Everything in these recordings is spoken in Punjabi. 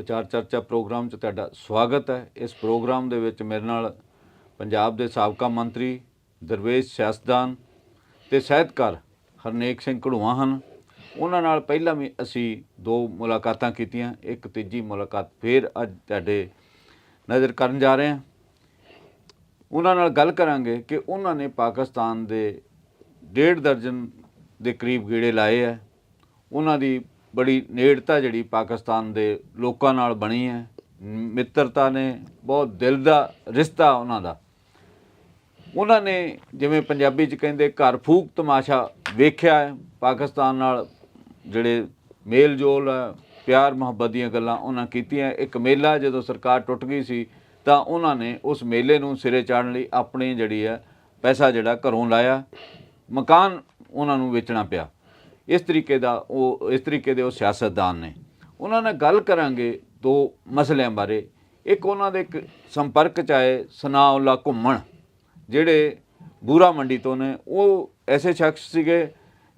ਵਿਚਾਰ ਚਰਚਾ ਪ੍ਰੋਗਰਾਮ 'ਚ ਤੁਹਾਡਾ ਸਵਾਗਤ ਹੈ। ਇਸ ਪ੍ਰੋਗਰਾਮ ਦੇ ਵਿੱਚ ਮੇਰੇ ਨਾਲ ਪੰਜਾਬ ਦੇ ਸਾਬਕਾ ਮੰਤਰੀ ਦਰਵੇਸ਼ ਸਿਆਸਦਾਨ ਤੇ ਸਾਹਿਤਕਾਰ ਹਰਨੇਕ ਸਿੰਘ ਘੜੂਆ ਹਨ। ਉਹਨਾਂ ਨਾਲ ਪਹਿਲਾਂ ਵੀ ਅਸੀਂ ਦੋ ਮੁਲਾਕਾਤਾਂ ਕੀਤੀਆਂ, ਇੱਕ ਤੀਜੀ ਮੁਲਾਕਾਤ ਫੇਰ ਅੱਜ ਤੁਹਾਡੇ ਨਜ਼ਰ ਕਰਨ ਜਾ ਰਹੇ ਹਾਂ। ਉਹਨਾਂ ਨਾਲ ਗੱਲ ਕਰਾਂਗੇ ਕਿ ਉਹਨਾਂ ਨੇ ਪਾਕਿਸਤਾਨ ਦੇ ਡੇਢ ਦਰਜਨ ਦੇ ਕਰੀਬ ਗੇੜੇ ਲਾਏ ਹੈ। ਉਹਨਾਂ ਦੀ ਬੜੀ ਨੇੜਤਾ ਜਿਹੜੀ ਪਾਕਿਸਤਾਨ ਦੇ ਲੋਕਾਂ ਨਾਲ ਬਣੀ ਹੈ। ਮਿੱਤਰਤਾ ਨੇ, ਬਹੁਤ ਦਿਲ ਦਾ ਰਿਸ਼ਤਾ ਉਹਨਾਂ ਦਾ। ਉਹਨਾਂ ਨੇ ਜਿਵੇਂ ਪੰਜਾਬੀ ਚ ਕਹਿੰਦੇ, ਘਰ ਫੂਕ ਤਮਾਸ਼ਾ ਵੇਖਿਆ ਹੈ। ਪਾਕਿਸਤਾਨ ਨਾਲ ਜਿਹੜੇ ਮੇਲ ਜੋਲ ਹੈ, ਪਿਆਰ ਮੁਹੱਬਤ ਦੀਆਂ ਗੱਲਾਂ ਉਹਨਾਂ ਕੀਤੀਆਂ। ਇੱਕ ਮੇਲਾ ਜਦੋਂ ਸਰਕਾਰ ਟੁੱਟ ਗਈ ਸੀ, ਤਾਂ ਉਹਨਾਂ ਨੇ ਉਸ ਮੇਲੇ ਨੂੰ ਸਿਰੇ ਚਾੜਨ ਲਈ ਆਪਣੀ ਜਿਹੜੀ ਹੈ, ਪੈਸਾ ਜਿਹੜਾ ਘਰੋਂ ਲਾਇਆ। ਮਕਾਨ ਉਹਨਾਂ ਨੂੰ ਵੇਚਣਾ ਪਿਆ। ਇਸ ਤਰੀਕੇ ਦਾ ਉਹ, ਇਸ ਤਰੀਕੇ ਦੇ ਉਹ ਸਿਆਸਤਦਾਨ ਨੇ। ਉਹਨਾਂ ਨਾਲ ਗੱਲ ਕਰਾਂਗੇ ਦੋ ਮਸਲਿਆਂ ਬਾਰੇ। ਇੱਕ ਉਹਨਾਂ ਦੇ ਇੱਕ ਸੰਪਰਕ ਚ ਆਏ ਸਨਾਉਲਾ ਘੁੰਮਣ, ਜਿਹੜੇ ਬੂਰਾ ਮੰਡੀ ਤੋਂ ਨੇ। ਉਹ ਐਸੇ ਸ਼ਖਸ ਸੀਗੇ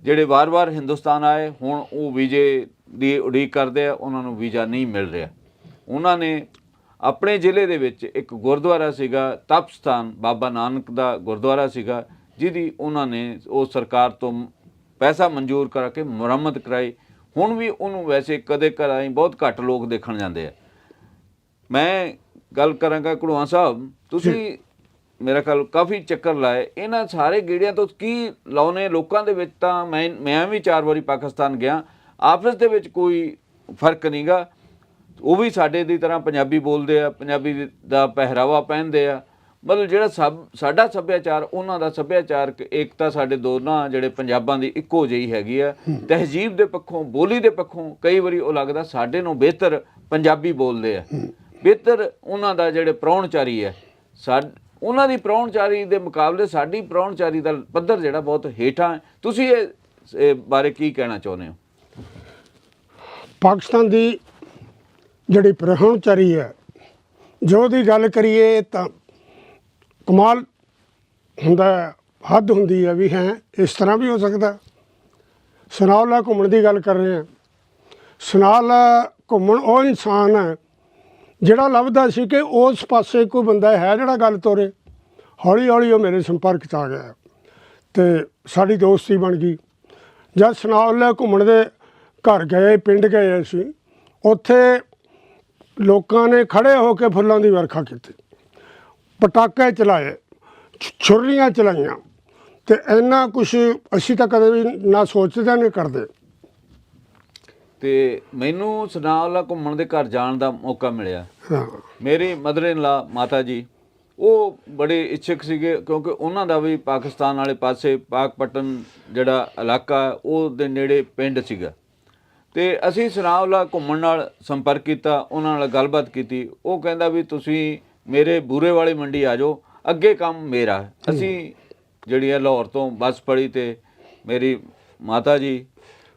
ਜਿਹੜੇ ਵਾਰ-ਵਾਰ ਹਿੰਦੁਸਤਾਨ ਆਏ, ਹੁਣ ਉਹ ਵੀਜ਼ੇ ਦੀ ਉਡੀਕ ਕਰਦੇ ਆ, ਉਹਨਾਂ ਨੂੰ ਵੀਜ਼ਾ ਨਹੀਂ ਮਿਲ ਰਿਹਾ। ਉਹਨਾਂ ਨੇ ਆਪਣੇ ਜ਼ਿਲ੍ਹੇ ਦੇ ਵਿੱਚ ਇੱਕ ਗੁਰਦੁਆਰਾ ਸੀਗਾ, ਤਪਸਥਾਨ, ਬਾਬਾ ਨਾਨਕ ਦਾ ਗੁਰਦੁਆਰਾ ਸੀਗਾ, ਜਿਹਦੀ ਉਹਨਾਂ ਨੇ ਉਹ ਸਰਕਾਰ ਤੋਂ ਪੈਸਾ ਮਨਜ਼ੂਰ ਕਰਾ ਕੇ ਮੁਰੰਮਤ ਕਰਾਈ। ਹੁਣ ਵੀ ਉਹਨੂੰ ਵੈਸੇ ਕਦੇ ਕਰਾਈ ਬਹੁਤ ਘੱਟ ਲੋਕ ਦੇਖਣ ਜਾਂਦੇ ਆ। ਮੈਂ ਗੱਲ ਕਰਾਂਗਾ ਘੜੂਆ ਸਾਹਿਬ ਤੁਸੀਂ ਮੇਰਾ ਖਿਆਲ ਕਾਫੀ ਚੱਕਰ ਲਾਏ। ਇਹਨਾਂ ਸਾਰੇ ਗੇੜਿਆਂ ਤੋਂ ਕੀ ਲਾਉਨੇ ਲੋਕਾਂ ਦੇ ਵਿੱਚ ਤਾਂ ਮੈਂ ਮੈਂ ਵੀ ਚਾਰ ਵਾਰੀ ਪਾਕਿਸਤਾਨ ਗਿਆ। ਆਪਸ ਦੇ ਵਿੱਚ ਕੋਈ ਫ਼ਰਕ ਨਹੀਂਗਾ। ਉਹ ਵੀ ਸਾਡੇ ਦੀ ਤਰ੍ਹਾਂ ਪੰਜਾਬੀ ਬੋਲਦੇ ਆ ਪੰਜਾਬੀ ਦਾ ਪਹਿਰਾਵਾ ਪਹਿਨਦੇ ਆ। ਮਤਲਬ ਜਿਹੜਾ ਸਭ ਸਾਡਾ ਸੱਭਿਆਚਾਰ ਉਹਨਾਂ ਦਾ ਸੱਭਿਆਚਾਰਕ ਏਕਤਾ ਸਾਡੇ ਦੋਨਾਂ ਜਿਹੜੇ ਪੰਜਾਬਾਂ ਦੀ ਇੱਕੋ ਜਿਹੀ ਹੈਗੀ ਆ। ਤਹਿਜੀਬ ਦੇ ਪੱਖੋਂ ਬੋਲੀ ਦੇ ਪੱਖੋਂ ਕਈ ਵਾਰੀ ਉਹ ਲੱਗਦਾ ਸਾਡੇ ਨੂੰ ਬਿਹਤਰ ਪੰਜਾਬੀ ਬੋਲਦੇ ਆ। ਬਿਹਤਰ ਉਹਨਾਂ ਦਾ ਜਿਹੜੇ ਪ੍ਰਾਹੁਣਚਾਰੀ ਹੈ ਸਾਡ ਉਹਨਾਂ ਦੀ ਪ੍ਰਾਹੁਣਚਾਰੀ ਦੇ ਮੁਕਾਬਲੇ ਸਾਡੀ ਪ੍ਰਾਹੁਣਚਾਰੀ ਦਾ ਪੱਧਰ ਜਿਹੜਾ ਬਹੁਤ ਹੇਠਾਂ ਹੈ। ਤੁਸੀਂ ਇਹ ਬਾਰੇ ਕੀ ਕਹਿਣਾ ਚਾਹੁੰਦੇ ਹੋ? ਪਾਕਿਸਤਾਨ ਦੀ ਜਿਹੜੀ ਪ੍ਰਹਣਚਾਰੀ ਹੈ ਜੋ ਦੀ ਗੱਲ ਕਰੀਏ ਤਾਂ ਕਮਾਲ ਹੁੰਦਾ ਹੈ, ਹੱਦ ਹੁੰਦੀ ਹੈ ਵੀ ਹੈ ਇਸ ਤਰ੍ਹਾਂ ਵੀ ਹੋ ਸਕਦਾ। ਸੁਨਾਵਲਾ ਘੁੰਮਣ ਦੀ ਗੱਲ ਕਰ ਰਹੇ ਹਾਂ। ਸੁਨਾਵਲਾ ਘੁੰਮਣ ਉਹ ਇਨਸਾਨ ਹੈ ਜਿਹੜਾ ਲੱਭਦਾ ਸੀ ਕਿ ਉਸ ਪਾਸੇ ਕੋਈ ਬੰਦਾ ਹੈ ਜਿਹੜਾ ਗੱਲ ਤੋਰੇ। ਹੌਲੀ ਹੌਲੀ ਉਹ ਮੇਰੇ ਸੰਪਰਕ ਚ ਆ ਗਿਆ। ਤੇ ਸਾਡੀ ਦੋਸਤੀ ਬਣ ਗਈ। ਜਦ ਸੁਨਾਵਲਾ ਘੁੰਮਣ ਦੇ ਘਰ ਗਏ ਪਿੰਡ ਗਏ ਅਸੀਂ ਉੱਥੇ ਲੋਕਾਂ ਨੇ ਖੜੇ ਹੋ ਕੇ ਫੁੱਲਾਂ ਦੀ ਵਰਖਾ ਕੀਤੀ। ਪਟਾਕੇ ਚਲਾਏ ਛੁਰੀਆਂ ਚਲਾਈਆਂ ਤੇ ਇੰਨਾ ਕੁਝ ਅਸੀਂ ਤਾਂ ਕਦੇ ਵੀ ਨਾ ਸੋਚਦੇ ਨੇ ਕਰਦੇ। ਤੇ ਮੈਨੂੰ ਸੁਨਾਵਲਾ ਘੁੰਮਣ ਦੇ ਘਰ ਜਾਣ ਦਾ ਮੌਕਾ ਮਿਲਿਆ। ਹਾਂ। ਮੇਰੀ ਮਦਰ ਇਨ ਲਾ ਮਾਤਾ ਜੀ ਉਹ ਬੜੇ ਇੱਛੁਕ ਸੀਗੇ ਕਿਉਂਕਿ ਉਹਨਾਂ ਦਾ ਵੀ ਪਾਕਿਸਤਾਨ ਵਾਲੇ ਪਾਸੇ ਪਾਕਪਟਨ ਜਿਹੜਾ ਇਲਾਕਾ ਉਹ ਦੇ ਨੇੜੇ ਪਿੰਡ ਸੀਗਾ। ਤੇ ਅਸੀਂ ਸੁਨਾਵਲਾ ਘੁੰਮਣ ਨਾਲ ਸੰਪਰਕ ਕੀਤਾ ਉਹਨਾਂ ਨਾਲ ਗੱਲਬਾਤ ਕੀਤੀ ਉਹ ਕਹਿੰਦਾ ਵੀ ਤੁਸੀਂ ਮੇਰੇ ਬੂਰੇ ਵਾਲੀ ਮੰਡੀ ਆ ਜਾਓ ਅੱਗੇ ਕੰਮ ਮੇਰਾ। ਅਸੀਂ ਜਿਹੜੀ ਹੈ ਲਾਹੌਰ ਤੋਂ ਬੱਸ ਫੜੀ ਤੇ ਮੇਰੀ ਮਾਤਾ ਜੀ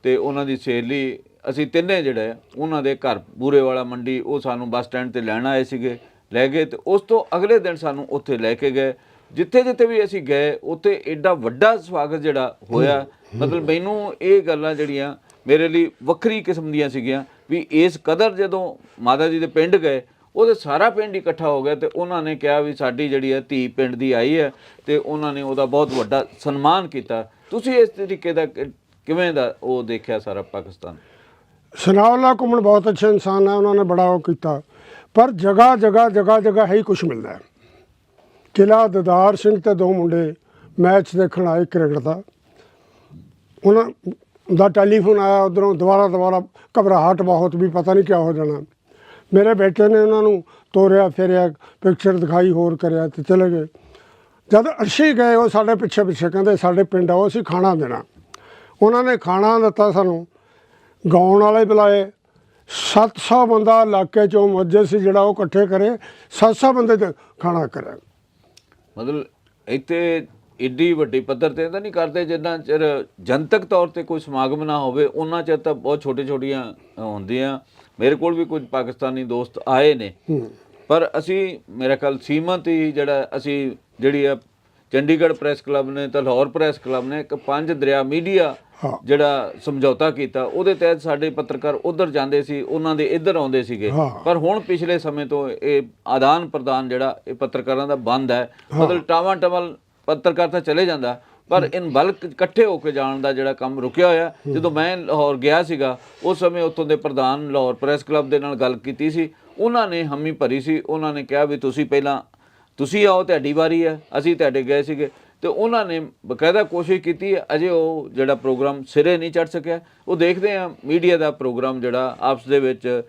ਤੇ ਉਹਨਾਂ ਦੀ ਸਹੇਲੀ ਅਸੀਂ ਤਿੰਨੇ ਜਿਹੜੇ ਉਹਨਾਂ ਦੇ ਘਰ ਬੂਰੇ ਵਾਲਾ ਮੰਡੀ ਉਹ ਸਾਨੂੰ ਬੱਸ ਸਟੈਂਡ ਤੇ ਲੈਣ ਆਏ ਸੀਗੇ ਲੈ ਗਏ ਤੇ ਉਸ ਤੋਂ ਅਗਲੇ ਦਿਨ ਸਾਨੂੰ ਉੱਥੇ ਲੈ ਕੇ ਗਏ। ਜਿੱਥੇ ਜਿੱਥੇ ਵੀ ਅਸੀਂ ਗਏ ਉੱਥੇ ਐਡਾ ਵੱਡਾ ਸਵਾਗਤ ਜਿਹੜਾ ਹੋਇਆ। ਮਤਲਬ ਮੈਨੂੰ ਇਹ ਗੱਲਾਂ ਜਿਹੜੀਆਂ ਮੇਰੇ ਲਈ ਵੱਖਰੀ ਕਿਸਮ ਦੀਆਂ ਸੀਗੀਆਂ ਵੀ ਇਸ ਕਦਰ ਜਦੋਂ ਮਾਤਾ ਜੀ ਦੇ ਪਿੰਡ ਗਏ ਉਹਦੇ ਸਾਰਾ ਪਿੰਡ ਇਕੱਠਾ ਹੋ ਗਿਆ ਤੇ ਉਹਨਾਂ ਨੇ ਕਿਹਾ ਵੀ ਸਾਡੀ ਜਿਹੜੀ ਹੈ ਧੀ ਪਿੰਡ ਦੀ ਆਈ ਹੈ ਤੇ ਉਹਨਾਂ ਨੇ ਉਹਦਾ ਬਹੁਤ ਵੱਡਾ ਸਨਮਾਨ ਕੀਤਾ। ਤੁਸੀਂ ਇਸ ਤਰੀਕੇ ਦਾ ਕਿ- ਕਿਵੇਂ ਦਾ ਉਹ ਦੇਖਿਆ ਸਾਰਾ ਪਾਕਿਸਤਾਨ? ਸੁਨਾਵਲਾ ਘੁੰਮਣ ਬਹੁਤ ਅੱਛੇ ਇਨਸਾਨ ਹੈ, ਉਹਨਾਂ ਨੇ ਬੜਾ ਉਹ ਕੀਤਾ। ਪਰ ਜਗ੍ਹਾ ਜਗ੍ਹਾ ਜਗ੍ਹਾ ਜਗ੍ਹਾ ਹੀ ਕੁਝ ਮਿਲਦਾ ਹੈ। ਕਿਲਾ ਦਦਾਰ ਸਿੰਘ ਤੇ ਦੋ ਮੁੰਡੇ ਮੈਚ ਦੇਖਣ ਆਏ ਕ੍ਰਿਕਟ ਦਾ। ਉਹਨਾਂ ਦਾ ਟੈਲੀਫੋਨ ਆਇਆ, ਉਧਰੋਂ ਦੁਬਾਰਾ ਦੁਬਾਰਾ ਘਬਰਾਹਟ ਬਹੁਤ ਵੀ ਪਤਾ ਨਹੀਂ ਕੀ ਹੋ ਜਾਣਾ। ਮੇਰੇ ਬੇਟੇ ਨੇ ਉਹਨਾਂ ਨੂੰ ਤੋਰਿਆ, ਫੇਰਿਆ ਪਿਕਚਰ ਦਿਖਾਈ, ਹੋਰ ਕਰਿਆ ਤੇ ਚਲੇ ਗਏ। ਜਦ ਅਰਸ਼ੀ ਗਏ, ਉਹ ਸਾਡੇ ਪਿੱਛੇ ਪਿੱਛੇ ਕਹਿੰਦੇ, ਸਾਡੇ ਪਿੰਡ ਆਓ, ਅਸੀਂ ਖਾਣਾ ਦੇਣਾ। ਉਹਨਾਂ ਨੇ ਖਾਣਾ ਦਿੱਤਾ ਸਾਨੂੰ। ਗਾਉਣ ਵਾਲੇ ਬੁਲਾਏ। 700 ਬੰਦਾ ਇਲਾਕੇ ਚੋਂ ਮਸਜਿਦ ਸੀ, ਜਿਹੜਾ ਉਹ ਇਕੱਠੇ ਕਰੇ। 700 ਬੰਦੇ ਤੇ ਖਾਣਾ ਕਰਿਆ। ਮਤਲਬ ਇੱਥੇ ਏਡੀ ਵੱਡੀ ਪੱਧਰ ਤੇ ਤਾਂ ਨਹੀਂ ਕਰਦੇ, ਜਿੰਨਾ ਚਿਰ ਜਨਤਕ ਤੌਰ ਤੇ ਕੋਈ ਸਮਾਗਮ ਨਾ ਹੋਵੇ, ਉਹਨਾਂ ਚਿਰ ਤਾਂ ਬਹੁਤ ਛੋਟੇ ਛੋਟੀਆਂ ਹੁੰਦੀਆਂ। ਮੇਰੇ ਕੋਲ ਵੀ ਕੁਝ ਪਾਕਿਸਤਾਨੀ ਦੋਸਤ ਆਏ ਨੇ। ਪਰ ਅਸੀਂ ਮੇਰਾ ਖਿਆਲ ਸੀਮਤ ਹੀ ਜਿਹੜਾ ਅਸੀਂ ਜਿਹੜੀ ਆ ਚੰਡੀਗੜ੍ਹ ਪ੍ਰੈਸ ਕਲੱਬ ਨੇ ਤੇ ਲਾਹੌਰ ਪ੍ਰੈਸ ਕਲੱਬ ਨੇ ਇੱਕ ਪੰਜ ਦਰਿਆ ਮੀਡੀਆ। ਜਿਹੜਾ ਸਮਝੌਤਾ ਕੀਤਾ ਉਹਦੇ ਤਹਿਤ ਸਾਡੇ ਪੱਤਰਕਾਰ ਉਧਰ ਜਾਂਦੇ ਸੀ ਉਹਨਾਂ ਦੇ ਇੱਧਰ ਆਉਂਦੇ ਸੀਗੇ। ਪਰ ਹੁਣ ਪਿਛਲੇ ਸਮੇਂ ਤੋਂ ਇਹ ਆਦਾਨ ਪ੍ਰਦਾਨ ਜਿਹੜਾ ਇਹ ਪੱਤਰਕਾਰਾਂ ਦਾ ਬੰਦ ਹੈ ਮਤਲਬ ਟਾਵਾਂ ਟਵਲ ਪੱਤਰਕਾਰ ਤਾਂ ਚਲੇ ਜਾਂਦਾ। ਪਰ ਇਨ ਬਲਕ ਇਕੱਠੇ ਹੋ ਕੇ ਜਾਣ ਦਾ ਜਿਹੜਾ ਕੰਮ ਰੁਕਿਆ ਹੋਇਆ, ਜਦੋਂ ਮੈਂ ਲਾਹੌਰ ਗਿਆ ਸੀਗਾ, ਉਸ ਸਮੇਂ ਉੱਥੋਂ ਦੇ ਪ੍ਰਧਾਨ ਲਾਹੌਰ ਪ੍ਰੈਸ ਕਲੱਬ ਦੇ ਨਾਲ ਗੱਲ ਕੀਤੀ ਸੀ। ਉਹਨਾਂ ਨੇ ਹਮੀ ਭਰੀ ਸੀ। ਉਹਨਾਂ ਨੇ ਕਿਹਾ ਵੀ ਤੁਸੀਂ ਪਹਿਲਾਂ, ਤੁਸੀਂ ਆਓ, ਤੁਹਾਡੀ ਵਾਰੀ ਹੈ, ਅਸੀਂ ਤੁਹਾਡੇ ਗਏ ਸੀਗੇ। ਤੇ ਉਹਨਾਂ ਨੇ ਬਕਾਇਦਾ ਕੋਸ਼ਿਸ਼ ਕੀਤੀ ਹੈ ਅਜੇ ਉਹ ਜਿਹੜਾ ਪ੍ਰੋਗਰਾਮ ਸਿਰੇ ਨਹੀਂ ਚੜ ਸਕਿਆ। ਉਹ ਦੇਖਦੇ ਆ ਮੀਡੀਆ ਦਾ ਪ੍ਰੋਗਰਾਮ ਜਿਹੜਾ ਆਪਸ ਦੇ ਵਿੱਚ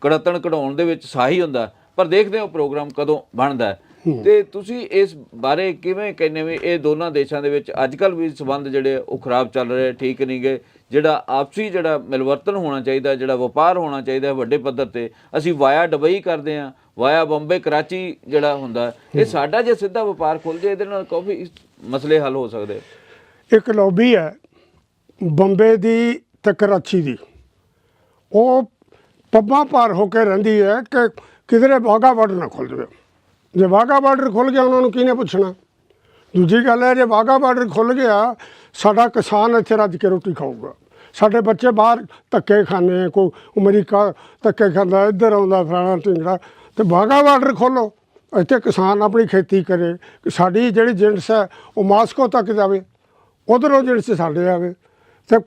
ਕੜਤਣ ਕਢਾਉਣ ਦੇ ਵਿੱਚ ਸਾਹੀ ਹੁੰਦਾ, ਪਰ ਦੇਖਦੇ ਹੋ ਪ੍ਰੋਗਰਾਮ ਕਦੋਂ ਬਣਦਾ ਤੇ ਤੁਸੀਂ ਇਸ ਬਾਰੇ ਕਿਵੇਂ ਕਹਿੰਦੇ ਵੀ ਇਹ ਦੋਨਾਂ ਦੇਸ਼ਾਂ ਦੇ ਵਿੱਚ ਅੱਜਕੱਲ ਵੀ ਸਬੰਧ ਜਿਹੜੇ ਉਹ ਖਰਾਬ ਚੱਲ ਰਹੇ ਠੀਕ ਨਹੀਂ ਗਏ ਜਿਹੜਾ ਆਪਸੀ ਜਿਹੜਾ ਮਿਲਵਰਤਨ ਹੋਣਾ ਚਾਹੀਦਾ ਜਿਹੜਾ ਵਪਾਰ ਹੋਣਾ ਚਾਹੀਦਾ ਵੱਡੇ ਪੱਧਰ ਤੇ ਅਸੀਂ ਵਾਇਆ ਦੁਬਈ ਕਰਦੇ ਆ ਵਾਇਆ ਬੰਬੇ ਕਰਾਚੀ ਜਿਹੜਾ ਹੁੰਦਾ ਇਹ ਸਾਡਾ ਜੇ ਸਿੱਧਾ ਵਪਾਰ ਖੁੱਲ ਜੇ ਇਹਦੇ ਨਾਲ ਕਾਫੀ ਮਸਲੇ ਹੱਲ ਹੋ ਸਕਦੇ ਇੱਕ ਲੌਬੀ ਹੈ ਬੰਬੇ ਦੀ ਤੇ ਕਰਾਚੀ ਦੀ। ਉਹ ਪੱਬਾਂ ਪਾਰ ਹੋ ਕੇ ਰਹਿੰਦੀ ਹੈ ਕਿ ਕਿਧਰੇ ਵਾਹਗਾ ਬਾਰਡਰ ਨਾ ਖੁੱਲ ਜਾਵੇ। ਜੇ ਵਾਹਗਾ ਬਾਰਡਰ ਖੁੱਲ ਗਿਆ, ਉਹਨਾਂ ਨੂੰ ਕਿਹਨੇ ਪੁੱਛਣਾ? ਦੂਜੀ ਗੱਲ ਹੈ, ਜੇ ਵਾਹਗਾ ਬਾਰਡਰ ਖੁੱਲ ਗਿਆ, ਸਾਡਾ ਕਿਸਾਨ ਇੱਥੇ ਰੱਜ ਕੇ ਰੋਟੀ ਖਾਊਗਾ। ਸਾਡੇ ਬੱਚੇ ਬਾਹਰ ਧੱਕੇ ਖਾਣੇ ਕੋ ਅਮਰੀਕਾ ਧੱਕੇ ਖਾਂਦਾ, ਇੱਧਰ ਆਉਂਦਾ, ਫਲਾਣਾ ਢਿੰਗੜਾ, ਤੇ ਵਾਹਗਾ ਬਾਰਡਰ ਖੋਲੋ ਇੱਥੇ ਕਿਸਾਨ ਆਪਣੀ ਖੇਤੀ ਕਰੇ ਸਾਡੀ ਜਿਹੜੀ ਜਿਣਸ ਹੈ, ਉਹ ਮਾਸਕੋ ਤੱਕ ਜਾਵੇ, ਉਧਰੋਂ ਜਿਣਸ ਸਾਡੇ ਆਵੇ। ਤੇ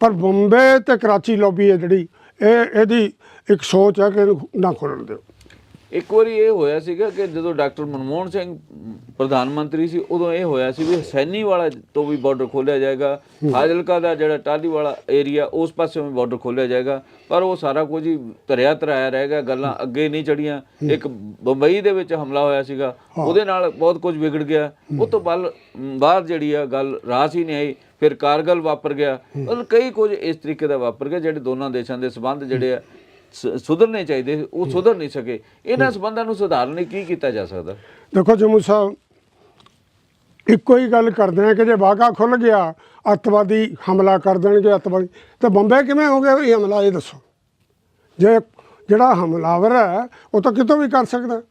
ਪਰ ਬੰਬੇ ਤੇ ਕਰਾਚੀ ਲੋਬੀ ਹੈ ਜਿਹੜੀ, ਇਹ, ਇਹਦੀ ਇੱਕ ਸੋਚ ਹੈ ਕਿ ਇਹਨੂੰ ਨਾ ਖੋਲਣ ਦਿਓ। ਇੱਕ ਵਾਰੀ ਇਹ ਹੋਇਆ ਸੀਗਾ ਕਿ ਜਦੋਂ ਡਾਕਟਰ ਮਨਮੋਹਨ ਸਿੰਘ ਪ੍ਰਧਾਨ ਮੰਤਰੀ ਸੀ ਉਦੋਂ ਇਹ ਹੋਇਆ ਸੀ ਵੀ ਹਸੈਨੀ ਵਾਲਾ ਤੋਂ ਵੀ ਬਾਰਡਰ ਖੋਲਿਆ ਜਾਏਗਾ। ਫਾਜ਼ਿਲਕਾ ਦਾ ਜਿਹੜਾ ਟਾਲੀ ਵਾਲਾ ਏਰੀਆ ਉਸ ਪਾਸੇ ਵੀ ਬਾਰਡਰ ਖੋਲਿਆ ਜਾਏਗਾ। ਪਰ ਉਹ ਸਾਰਾ ਕੁਝ ਹੀ ਧਰਿਆ ਧਰਾਇਆ ਰਹੇਗਾ ਗੱਲਾਂ ਅੱਗੇ ਨਹੀਂ ਚੜੀਆਂ ਇੱਕ ਬੰਬਈ ਦੇ ਵਿੱਚ ਹਮਲਾ ਹੋਇਆ ਸੀਗਾ ਉਹਦੇ ਨਾਲ ਬਹੁਤ ਕੁਝ ਵਿਗੜ ਗਿਆ। ਉਹ ਤੋਂ ਬਾਅਦ ਬਾਹਰ ਜਿਹੜੀ ਆ ਗੱਲ ਰਾਸ ਹੀ ਨਹੀਂ ਆਈ ਫਿਰ ਕਾਰਗਲ ਵਾਪਰ ਗਿਆ। ਮਤਲਬ ਕਈ ਕੁਝ ਇਸ ਤਰੀਕੇ ਦਾ ਵਾਪਰ ਗਿਆ ਜਿਹੜੇ ਦੋਨਾਂ ਦੇਸ਼ਾਂ ਦੇ ਸਬੰਧ ਜਿਹੜੇ ਆ ਸੁਧਰਨੇ ਚਾਹੀਦੇ ਉਹ ਸੁਧਰ ਨਹੀਂ ਸਕੇ। ਇਹਨਾਂ ਸਬੰਧਾਂ ਨੂੰ ਸੁਧਾਰਨ ਲਈ ਕੀ ਕੀਤਾ ਜਾ ਸਕਦਾ? ਦੇਖੋ ਜਮੂ ਸਾਹਿਬ ਇੱਕੋ ਹੀ ਗੱਲ ਕਰਦੇ ਆ ਕਿ ਜੇ ਵਾਗਾ ਖੁੱਲ ਗਿਆ ਅੱਤਵਾਦੀ ਹਮਲਾ ਕਰ ਦੇਣਗੇ ਅੱਤਵਾਦੀ। ਤੇ ਬੰਬੇ ਕਿਵੇਂ ਹੋ ਗਿਆ ਇਹ ਹਮਲਾ ਇਹ ਦੱਸੋ। ਜੇ ਜਿਹੜਾ ਹਮਲਾਵਰ ਹੈ ਉਹ ਤਾਂ ਕਿਤੋਂ ਵੀ ਕਰ ਸਕਦਾ।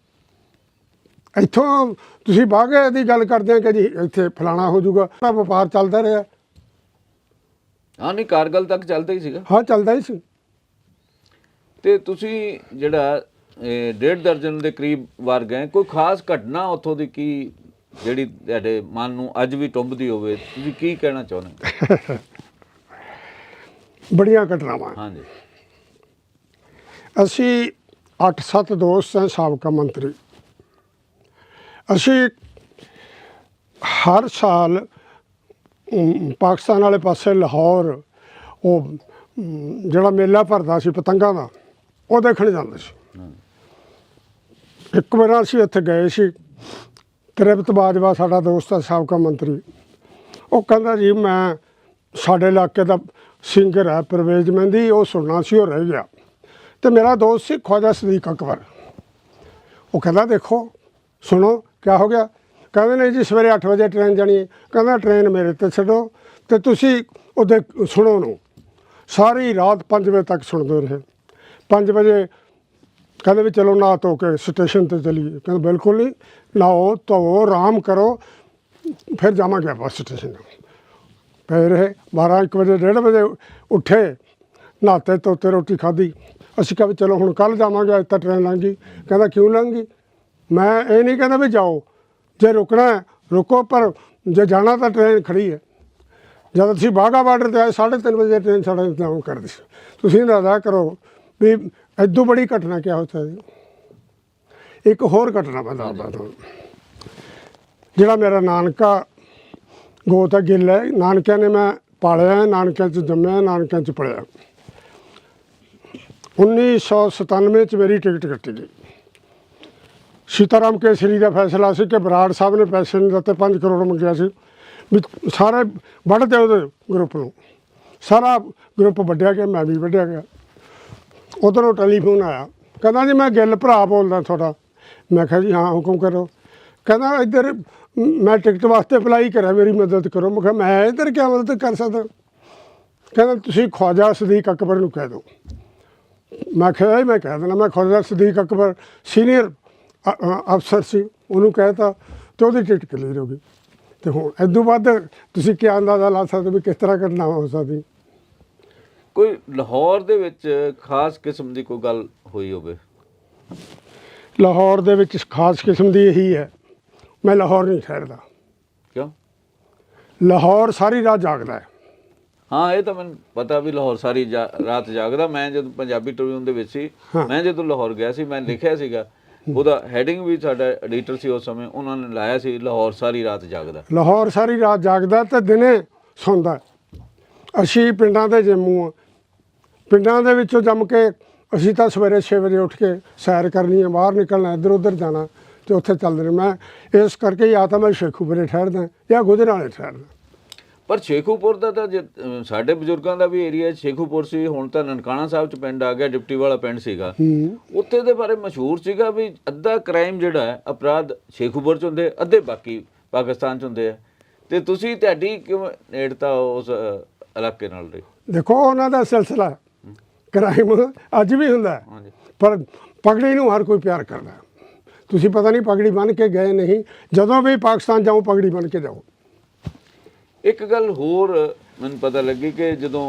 ਇੱਥੋਂ ਤੁਸੀਂ ਬਾਗੇ ਦੀ ਗੱਲ ਕਰਦੇ ਆ ਕਿ ਜੀ ਇੱਥੇ ਫਲਾਣਾ ਹੋ ਜਾਊਗਾ ਤਾਂ ਵਪਾਰ ਚੱਲਦਾ ਰਿਹਾ। ਹਾਂ ਨਹੀਂ ਕਾਰਗਲ ਤੱਕ ਚੱਲਦਾ ਹੀ ਸੀਗਾ। ਹਾਂ ਚੱਲਦਾ ਹੀ ਸੀ। ਤੇ ਤੁਸੀਂ ਜਿਹੜਾ ਡੇਢ ਦਰਜਨ ਦੇ ਕਰੀਬ ਵਾਰ ਗਏ ਕੋਈ ਖਾਸ ਘਟਨਾ ਉੱਥੋਂ ਦੀ ਕੀ ਜਿਹੜੀ ਤੁਹਾਡੇ ਮਨ ਨੂੰ ਅੱਜ ਵੀ ਟੁੰਬਦੀ ਹੋਵੇ ਤੁਸੀਂ ਕੀ ਕਹਿਣਾ ਚਾਹੁੰਦੇ ਬੜੀਆਂ ਘਟਨਾਵਾਂ। ਹਾਂਜੀ। ਅਸੀਂ 8-7 ਦੋਸਤ ਹਾਂ ਸਾਬਕਾ ਮੰਤਰੀ। ਅਸੀਂ ਹਰ ਸਾਲ ਪਾਕਿਸਤਾਨ ਵਾਲੇ ਪਾਸੇ ਲਾਹੌਰ ਉਹ ਜਿਹੜਾ ਮੇਲਾ ਭਰਦਾ ਸੀ ਪਤੰਗਾਂ ਦਾ ਉਹ ਦੇਖਣ ਜਾਂਦੇ ਸੀ। ਇੱਕ ਵਾਰ ਅਸੀਂ ਉੱਥੇ ਗਏ ਸੀ, ਤ੍ਰਿਪਤ ਬਾਜਵਾ ਸਾਡਾ ਦੋਸਤ ਹੈ ਸਾਬਕਾ ਮੰਤਰੀ। ਉਹ ਕਹਿੰਦਾ ਜੀ, ਮੈਂ ਸਾਡੇ ਇਲਾਕੇ ਦਾ ਸਿੰਗਰ ਹੈ ਪਰਵੇਜ਼ ਮਹਿੰਦੀ, ਉਹ ਸੁਣਨਾ ਸੀ, ਉਹ ਰਹਿ ਗਿਆ। ਤੇ ਮੇਰਾ ਦੋਸਤ ਸੀ ਖਵਾਜਾ ਸਦੀਕ ਅਕਬਰ। ਉਹ ਕਹਿੰਦਾ, ਦੇਖੋ, ਸੁਣੋ, ਕਿਆ ਹੋ ਗਿਆ? ਕਹਿੰਦੇ ਨੇ ਜੀ, ਸਵੇਰੇ 8 ਵਜੇ ਟ੍ਰੇਨ ਜਾਣੀ ਹੈ। ਕਹਿੰਦਾ, ਟ੍ਰੇਨ ਮੇਰੇ ਤੇ ਛੱਡੋ ਤੇ ਤੁਸੀਂ ਉਹਦੇ ਸੁਣੋ ਨੂੰ। ਸਾਰੀ ਰਾਤ 5 ਵਜੇ ਤੱਕ ਸੁਣਦੇ ਰਹੇ। 5 ਵਜੇ ਕਹਿੰਦੇ ਵੀ ਚਲੋ ਨਾ ਧੋ ਕੇ ਸਟੇਸ਼ਨ ਤੇ ਚਲੀਏ। ਕਹਿੰਦੇ ਬਿਲਕੁਲ ਨਹੀਂ ਨਾਓ ਧੋ ਆਰਾਮ ਕਰੋ, ਫਿਰ ਜਾਵਾਂਗੇ ਆਪਾਂ ਸਟੇਸ਼ਨ ਪਏ ਰਹੇ 12 1 ਵਜੇ, ਡੇਢ ਵਜੇ ਉੱਠੇ, ਨਹਾਤੇ, ਧੋਤੇ, ਰੋਟੀ ਖਾਧੀ। ਅਸੀਂ ਕਿਹਾ ਵੀ ਚਲੋ ਹੁਣ ਕੱਲ ਜਾਵਾਂਗੇ, ਅੱਜ ਤਾਂ ਟ੍ਰੇਨ ਲੰਘ ਗਈ। ਕਹਿੰਦਾ ਕਿਉਂ ਲੰਘ ਗਈ? ਮੈਂ ਇਹ ਨਹੀਂ ਕਹਿੰਦਾ ਵੀ ਜਾਓ, ਜੇ ਰੁਕਣਾ ਰੁਕੋ, ਪਰ ਜੇ ਜਾਣਾ ਤਾਂ ਟ੍ਰੇਨ ਖੜੀ ਹੈ। ਜਦ ਅਸੀਂ ਬਾਗਾ ਬਾਰਡਰ ਤੇ ਆਏ 3:30 ਵਜੇ ਟ੍ਰੇਨ ਸਾਡਾ ਇੰਤਜ਼ਾਮ ਕਰਦੀ ਸੀ ਤੁਸੀਂ ਅੰਦਾਜ਼ਾ ਕਰੋ। ਵੀ ਐਦੋਂ ਬੜੀ ਘਟਨਾ ਕਿਆ ਹੋ ਸਕਦੀ? ਇੱਕ ਹੋਰ ਘਟਨਾ ਮੈਂ ਦੱਸਦਾ ਤੁਹਾਨੂੰ। ਜਿਹੜਾ ਮੇਰਾ ਨਾਨਕਾ ਗੋਤ ਹੈ ਗਿੱਲ ਹੈ ਨਾਨਕਿਆਂ ਨੇ ਮੈਂ ਪਾਲਿਆ, ਨਾਨਕਿਆਂ ਚ ਜੰਮਿਆ, ਨਾਨਕਿਆਂ ਚ ਪੜਿਆ 1997 ਚ ਮੇਰੀ ਟਿਕਟ ਕੱਟੀ ਗਈ। ਸੀਤਾਰਾਮ ਕੇਸਰੀ ਦਾ ਫੈਸਲਾ ਸੀ ਕਿ ਬਰਾੜ ਸਾਹਿਬ ਨੇ ਪੈਸੇ ਨਹੀਂ ਦਿੱਤੇ 5 ਕਰੋੜ ਮੰਗਿਆ ਸੀ। ਵੀ ਸਾਰੇ ਵੱਢਦੇ ਉਹਦੇ ਗਰੁੱਪ ਨੂੰ। ਸਾਰਾ ਗਰੁੱਪ ਵੱਢਿਆ ਗਿਆ, ਮੈਂ ਵੀ ਵੱਢਿਆ ਗਿਆ। ਉਧਰੋਂ ਟੈਲੀਫੋਨ ਆਇਆ। ਕਹਿੰਦਾ ਜੀ ਮੈਂ ਗਿੱਲ ਭਰਾ ਬੋਲਦਾ ਤੁਹਾਡਾ। ਮੈਂ ਕਿਹਾ ਜੀ ਹਾਂ, ਹੁਕਮ ਕਰੋ। ਕਹਿੰਦਾ ਇੱਧਰ ਮੈਂ ਟਿਕਟ ਵਾਸਤੇ ਅਪਲਾਈ ਕਰਿਆ, ਮੇਰੀ ਮਦਦ ਕਰੋ। ਮੈਂ ਕਿਹਾ, ਮੈਂ ਇੱਧਰ ਕਿਆ ਮਦਦ ਕਰ ਸਕਦਾ? ਕਹਿੰਦਾ, ਤੁਸੀਂ ਖਵਾਜਾ ਸਦੀਕ ਅਕਬਰ ਨੂੰ ਕਹਿ ਦਿਓ। ਮੈਂ ਕਿਹਾ ਮੈਂ ਕਹਿ ਦੇਣਾ ਮੈਂ ਖਵਾਜਾ ਸਦੀਕ ਅਕਬਰ ਸੀਨੀਅਰ ਅਫਸਰ ਸੀ, ਉਹਨੂੰ ਕਹਿਤਾ ਤੇ ਉਹਦੀ ਟਿਕਟ ਕਲੀਅਰ ਹੋ ਗਈ। ਤੇ ਹੁਣ ਇਦੋਂ ਬਾਅਦ ਤੁਸੀਂ ਕੀ ਅੰਦਾਜ਼ਾ ਲਾ ਸਕਦੇ ਹੋ ਵੀ ਕਿਸ ਤਰ੍ਹਾਂ ਘਟਨਾ ਹੋ ਸਕਦੀ? ਕੋਈ ਲਾਹੌਰ ਦੇ ਵਿੱਚ ਖਾਸ ਕਿਸਮ ਦੀ ਕੋਈ ਗੱਲ ਹੋਈ ਹੋਵੇ? ਲਾਹੌਰ ਦੇ ਵਿੱਚ ਖਾਸ ਕਿਸਮ ਦੀ ਇਹੀ ਹੈ ਮੈਂ ਲਾਹੌਰ ਨਹੀਂ ਠਹਿਰਦਾ। ਕਿਉਂ? ਲਾਹੌਰ ਸਾਰੀ ਰਾਤ ਜਾਗਦਾ ਹੈ। ਹਾਂ ਇਹ ਤਾਂ ਮੈਨੂੰ ਪਤਾ ਵੀ ਲਾਹੌਰ ਸਾਰੀ ਰਾਤ ਜਾਗਦਾ। ਮੈਂ ਜਦੋਂ ਪੰਜਾਬੀ ਟ੍ਰਿਬਿਊਨ ਦੇ ਵਿੱਚ ਸੀ। ਮੈਂ ਜਦੋਂ ਲਾਹੌਰ ਗਿਆ ਸੀ ਮੈਂ ਲਿਖਿਆ ਸੀਗਾ ਉਹਦਾ ਹੈਡਿੰਗ ਵੀ ਸਾਡਾ ਐਡੀਟਰ ਸੀ ਉਸ ਸਮੇਂ ਉਹਨਾਂ ਨੇ ਲਾਇਆ ਸੀ ਲਾਹੌਰ ਸਾਰੀ ਰਾਤ ਜਾਗਦਾ। ਲਾਹੌਰ ਸਾਰੀ ਰਾਤ ਜਾਗਦਾ ਤੇ ਦਿਨੇ ਸੌਂਦਾ। ਅਸੀਂ ਪਿੰਡਾਂ ਦੇ ਜੰਮੂ ਆ ਪਿੰਡਾਂ ਦੇ ਵਿੱਚੋਂ ਜੰਮ ਕੇ ਅਸੀਂ ਤਾਂ ਸਵੇਰੇ 6 ਵਜੇ ਉੱਠ ਕੇ ਸੈਰ ਕਰਨੀ ਹੈ ਬਾਹਰ ਨਿਕਲਣਾ ਇੱਧਰ ਉੱਧਰ ਜਾਣਾ ਤੇ ਉੱਥੇ ਚੱਲਦੇ ਨੇ ਮੈਂ ਇਸ ਕਰਕੇ ਜਾਂ ਤਾਂ ਮੈਂ ਸ਼ੇਖੂਪੁਰੇ ਠਹਿਰਦਾ ਜਾਂ ਗੁਜਰਾਲੇ ਠਹਿਰਦਾ ਪਰ ਸ਼ੇਖੂਪੁਰ ਦਾ ਤਾਂ ਸਾਡੇ ਬਜ਼ੁਰਗਾਂ ਦਾ ਵੀ ਏਰੀਆ ਸ਼ੇਖੂਪੁਰ ਸੀ ਹੁਣ ਤਾਂ ਨਨਕਾਣਾ ਸਾਹਿਬ ਚ ਪਿੰਡ ਆ ਗਿਆ ਡਿਪਟੀ ਵਾਲਾ ਪਿੰਡ ਸੀਗਾ। ਉੱਥੇ ਦੇ ਬਾਰੇ ਮਸ਼ਹੂਰ ਸੀਗਾ ਵੀ ਅੱਧਾ ਕ੍ਰਾਈਮ ਜਿਹੜਾ ਹੈ ਅਪਰਾਧ ਸ਼ੇਖੂਪੁਰ ਚ ਹੁੰਦੇ ਅੱਧੇ ਬਾਕੀ ਪਾਕਿਸਤਾਨ ਚ ਹੁੰਦੇ ਆ। ਤੇ ਤੁਸੀਂ ਤੁਹਾਡੀ ਕਿਉਂ ਨੇੜਤਾ ਉਸ ਇਲਾਕੇ ਨਾਲ ਰਹੀ? ਦੇਖੋ ਉਹਨਾਂ ਦਾ ਸਿਲਸਿਲਾ ਕ੍ਰਾਈਮ ਅੱਜ ਵੀ ਹੁੰਦਾ ਪਰ ਪਗੜੀ ਨੂੰ ਹਰ ਕੋਈ ਪਿਆਰ ਕਰਦਾ। ਤੁਸੀਂ ਪਤਾ ਨਹੀਂ ਪਗੜੀ ਬੰਨ ਕੇ ਗਏ ਨਹੀਂ ਜਦੋਂ ਵੀ ਪਾਕਿਸਤਾਨ ਜਾਓ ਪਗੜੀ ਬੰਨ ਕੇ ਜਾਓ। ਇੱਕ ਗੱਲ ਹੋਰ ਮੈਨੂੰ ਪਤਾ ਲੱਗੀ ਕਿ ਜਦੋਂ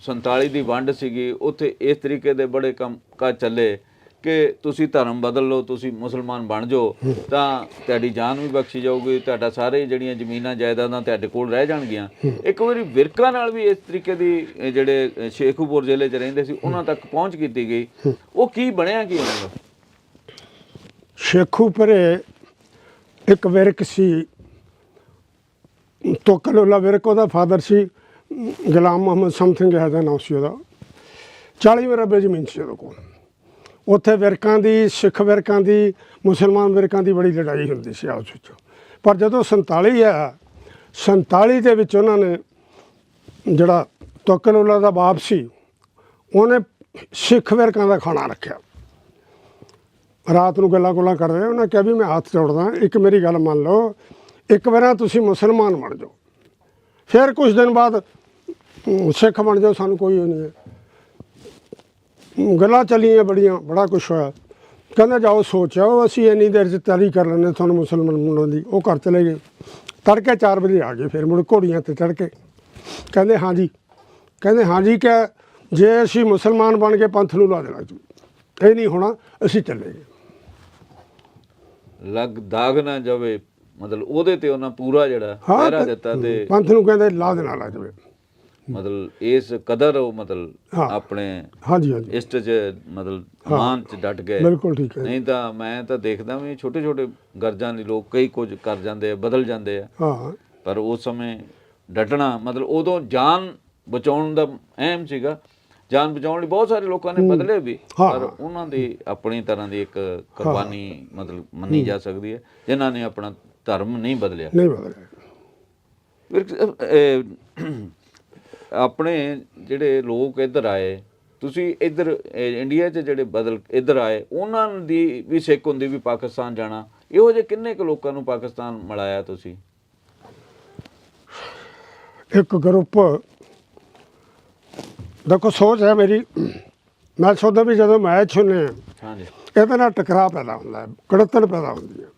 47 ਦੀ ਵੰਡ ਸੀਗੀ ਉੱਥੇ ਇਸ ਤਰੀਕੇ ਦੇ ਬੜੇ ਕੰਮ ਕਾਜ ਚੱਲੇ। ਕਿ ਤੁਸੀਂ ਧਰਮ ਬਦਲ ਲਓ, ਤੁਸੀਂ ਮੁਸਲਮਾਨ ਬਣ ਜਾਓ, ਤਾਂ ਤੁਹਾਡੀ ਜਾਨ ਵੀ ਬਖਸ਼ੀ ਜਾਊਗੀ, ਤੁਹਾਡਾ ਸਾਰੇ ਜਿਹੜੀਆਂ ਜ਼ਮੀਨਾਂ, ਜਾਇਦਾਦਾਂ ਤੁਹਾਡੇ ਕੋਲ ਰਹਿ ਜਾਣਗੀਆਂ। ਇੱਕ ਵਾਰੀ ਵਿਰਕਾ ਨਾਲ ਵੀ ਇਸ ਤਰੀਕੇ ਦੀ ਜਿਹੜੇ ਸ਼ੇਖੂਪੁਰ ਜ਼ਿਲ੍ਹੇ 'ਚ ਰਹਿੰਦੇ ਸੀ, ਉਹਨਾਂ ਤੱਕ ਪਹੁੰਚ ਕੀਤੀ ਗਈ। ਉਹ ਕੀ ਬਣਿਆ, ਕੀ ਉਹਨਾਂ ਦਾ ਸ਼ੇਖੂਪੁਰੇ ਇੱਕ ਵਿਰਕ ਸੀ। ਤੋਕਲੋਲਾ ਵਿਰਕ, ਉਹਦਾ ਫਾਦਰ ਸੀ, ਗੁਲਾਮ ਮੁਹੰਮਦ ਸਮਥਿੰਗ ਹੈ ਦਾ ਨਾਮ ਸੀ ਉਹਦਾ। 40 ਮਰਬੇ ਜ਼ਮੀਨ ਸੀ ਉਹਦੇ ਕੋਲ। ਉੱਥੇ ਵਿਰਕਾਂ ਦੀ, ਸਿੱਖ ਵਿਰਕਾਂ ਦੀ, ਮੁਸਲਮਾਨ ਵਿਰਕਾਂ ਦੀ ਬੜੀ ਲੜਾਈ ਹੁੰਦੀ ਸੀ ਆਪਸ ਵਿੱਚ। ਪਰ ਜਦੋਂ 47 ਆ 47 ਦੇ ਵਿੱਚ ਉਹਨਾਂ ਨੇ ਜਿਹੜਾ ਤੋਕਲੋਲਾ ਦਾ ਬਾਪ ਸੀ, ਉਹਨੇ ਸਿੱਖ ਵਿਰਕਾਂ ਦਾ ਖਾਣਾ ਰੱਖਿਆ। ਰਾਤ ਨੂੰ ਗੱਲਾਂ ਗੁੱਲਾਂ ਕਰਦੇ ਰਹੇ ਉਹਨਾਂ ਕਿਹਾ ਵੀ ਮੈਂ ਹੱਥ ਜੋੜਦਾ, ਇੱਕ ਮੇਰੀ ਗੱਲ ਮੰਨ ਲਓ, ਇੱਕ ਵਾਰਾਂ ਤੁਸੀਂ ਮੁਸਲਮਾਨ ਬਣ ਜਾਓ। ਫਿਰ ਕੁਝ ਦਿਨ ਬਾਅਦ ਸਿੱਖ ਬਣ ਜਾਓ, ਸਾਨੂੰ ਕੋਈ ਉਹ ਨਹੀਂ ਹੈ। ਗੱਲਾਂ ਚੱਲੀਆਂ ਬੜੀਆਂ ਬੜਾ ਕੁਝ ਹੋਇਆ। ਕਹਿੰਦਾ ਜਾਓ ਸੋਚਿਓ ਅਸੀਂ ਇੰਨੀ ਦੇਰ ਚ ਤਿਆਰੀ ਕਰ ਲੈਂਦੇ ਤੁਹਾਨੂੰ ਮੁਸਲਮਾਨ ਬਣਾਉਣ ਦੀ। ਉਹ ਘਰ ਚਲੇ ਗਏ। ਤੜਕੇ 4 ਵਜੇ ਆ ਗਏ ਫਿਰ ਮੁੜ ਘੋੜੀਆਂ ਤੇ ਚੜ ਕੇ ਕਹਿੰਦੇ ਹਾਂਜੀ ਕਹਿੰਦੇ ਹਾਂਜੀ ਕਿ ਜੇ ਅਸੀਂ ਮੁਸਲਮਾਨ ਬਣ ਕੇ ਪੰਥ ਨੂੰ ਲਾ ਦੇਣਾ ਇਹ ਨਹੀਂ ਹੋਣਾ ਅਸੀਂ ਚੱਲੇ ਗਏ। ਲੱਗ ਦਾਗ ਨਾ ਜਾਵੇ। ਮਤਲਬ ਉਹਦੇ ਤੇ ਉਹਨਾਂ ਪੂਰਾ ਜਿਹੜਾ ਪਹਿਰਾ ਦਿੱਤਾ ਤੇ ਪੰਥ ਨੂੰ ਕਹਿੰਦੇ ਲਾ ਦੇਣਾ ਲਾ ਜਾਵੇ। ਮਤਲਬ ਇਸ ਕਦਰ ਉਹ ਮਤਲਬ। ਆਪਣੇ ਹਾਂਜੀ ਹਾਂਜੀ। ਇਸ਼ਟ ਚ ਮਤਲਬ ਮਾਨ ਚ ਡਟ ਗਏ। ਬਿਲਕੁਲ ਠੀਕ ਹੈ। ਨਹੀਂ ਤਾਂ ਮੈਂ ਤਾਂ ਦੇਖਦਾ ਵੀ ਛੋਟੇ ਛੋਟੇ ਗਰਜਾਂ ਦੇ ਲੋਕ ਕਈ ਕੁਝ ਕਰ ਜਾਂਦੇ ਆ ਬਦਲ ਜਾਂਦੇ ਆ। ਹਾਂ। ਪਰ ਉਸ ਸਮੇਂ ਡਟਣਾ ਮਤਲਬ ਉਦੋਂ ਜਾਨ ਬਚਾਉਣ ਦਾ ਅਹਿਮ ਸੀਗਾ। ਜਾਨ ਬਚਾਉਣ ਲਈ ਬਹੁਤ ਸਾਰੇ ਲੋਕਾਂ ਨੇ ਬਦਲੇ ਵੀ। ਪਰ ਉਹਨਾਂ ਦੀ ਆਪਣੀ ਤਰ੍ਹਾਂ ਦੀ ਇੱਕ ਕੁਰਬਾਨੀ ਮਤਲਬ ਮੰਨੀ ਜਾ ਸਕਦੀ ਹੈ। ਜਿਨ੍ਹਾਂ ਨੇ ਆਪਣਾ ਧਰਮ ਨਹੀਂ ਬਦਲਿਆ। ਨਹੀਂ ਬਦਲਿਆ। ਆਪਣੇ ਜਿਹੜੇ ਲੋਕ ਇੱਧਰ ਆਏ ਤੁਸੀਂ ਇੱਧਰ ਇੰਡੀਆ 'ਚ ਜਿਹੜੇ ਬਦਲ ਇੱਧਰ ਆਏ ਉਹਨਾਂ ਦੀ ਵੀ ਸਿੱਖ ਹੁੰਦੀ ਵੀ ਪਾਕਿਸਤਾਨ ਜਾਣਾ। ਇਹੋ ਜਿਹੇ ਕਿੰਨੇ ਕੁ ਲੋਕਾਂ ਨੂੰ ਪਾਕਿਸਤਾਨ ਮਿਲਾਇਆ ਤੁਸੀਂ? ਇੱਕ ਗਰੁੱਪ ਦੇਖੋ ਸੋਚ ਹੈ ਮੇਰੀ। ਮੈਂ ਸੋਚਦਾ ਵੀ ਜਦੋਂ ਮੈਚ ਹੁੰਦੇ ਆ ਹਾਂਜੀ। ਇਹਦੇ ਨਾਲ ਟਕਰਾਅ ਪੈਦਾ ਹੁੰਦਾ ਹੈ ਕੜਤਨ ਪੈਦਾ ਹੁੰਦੀ ਹੈ।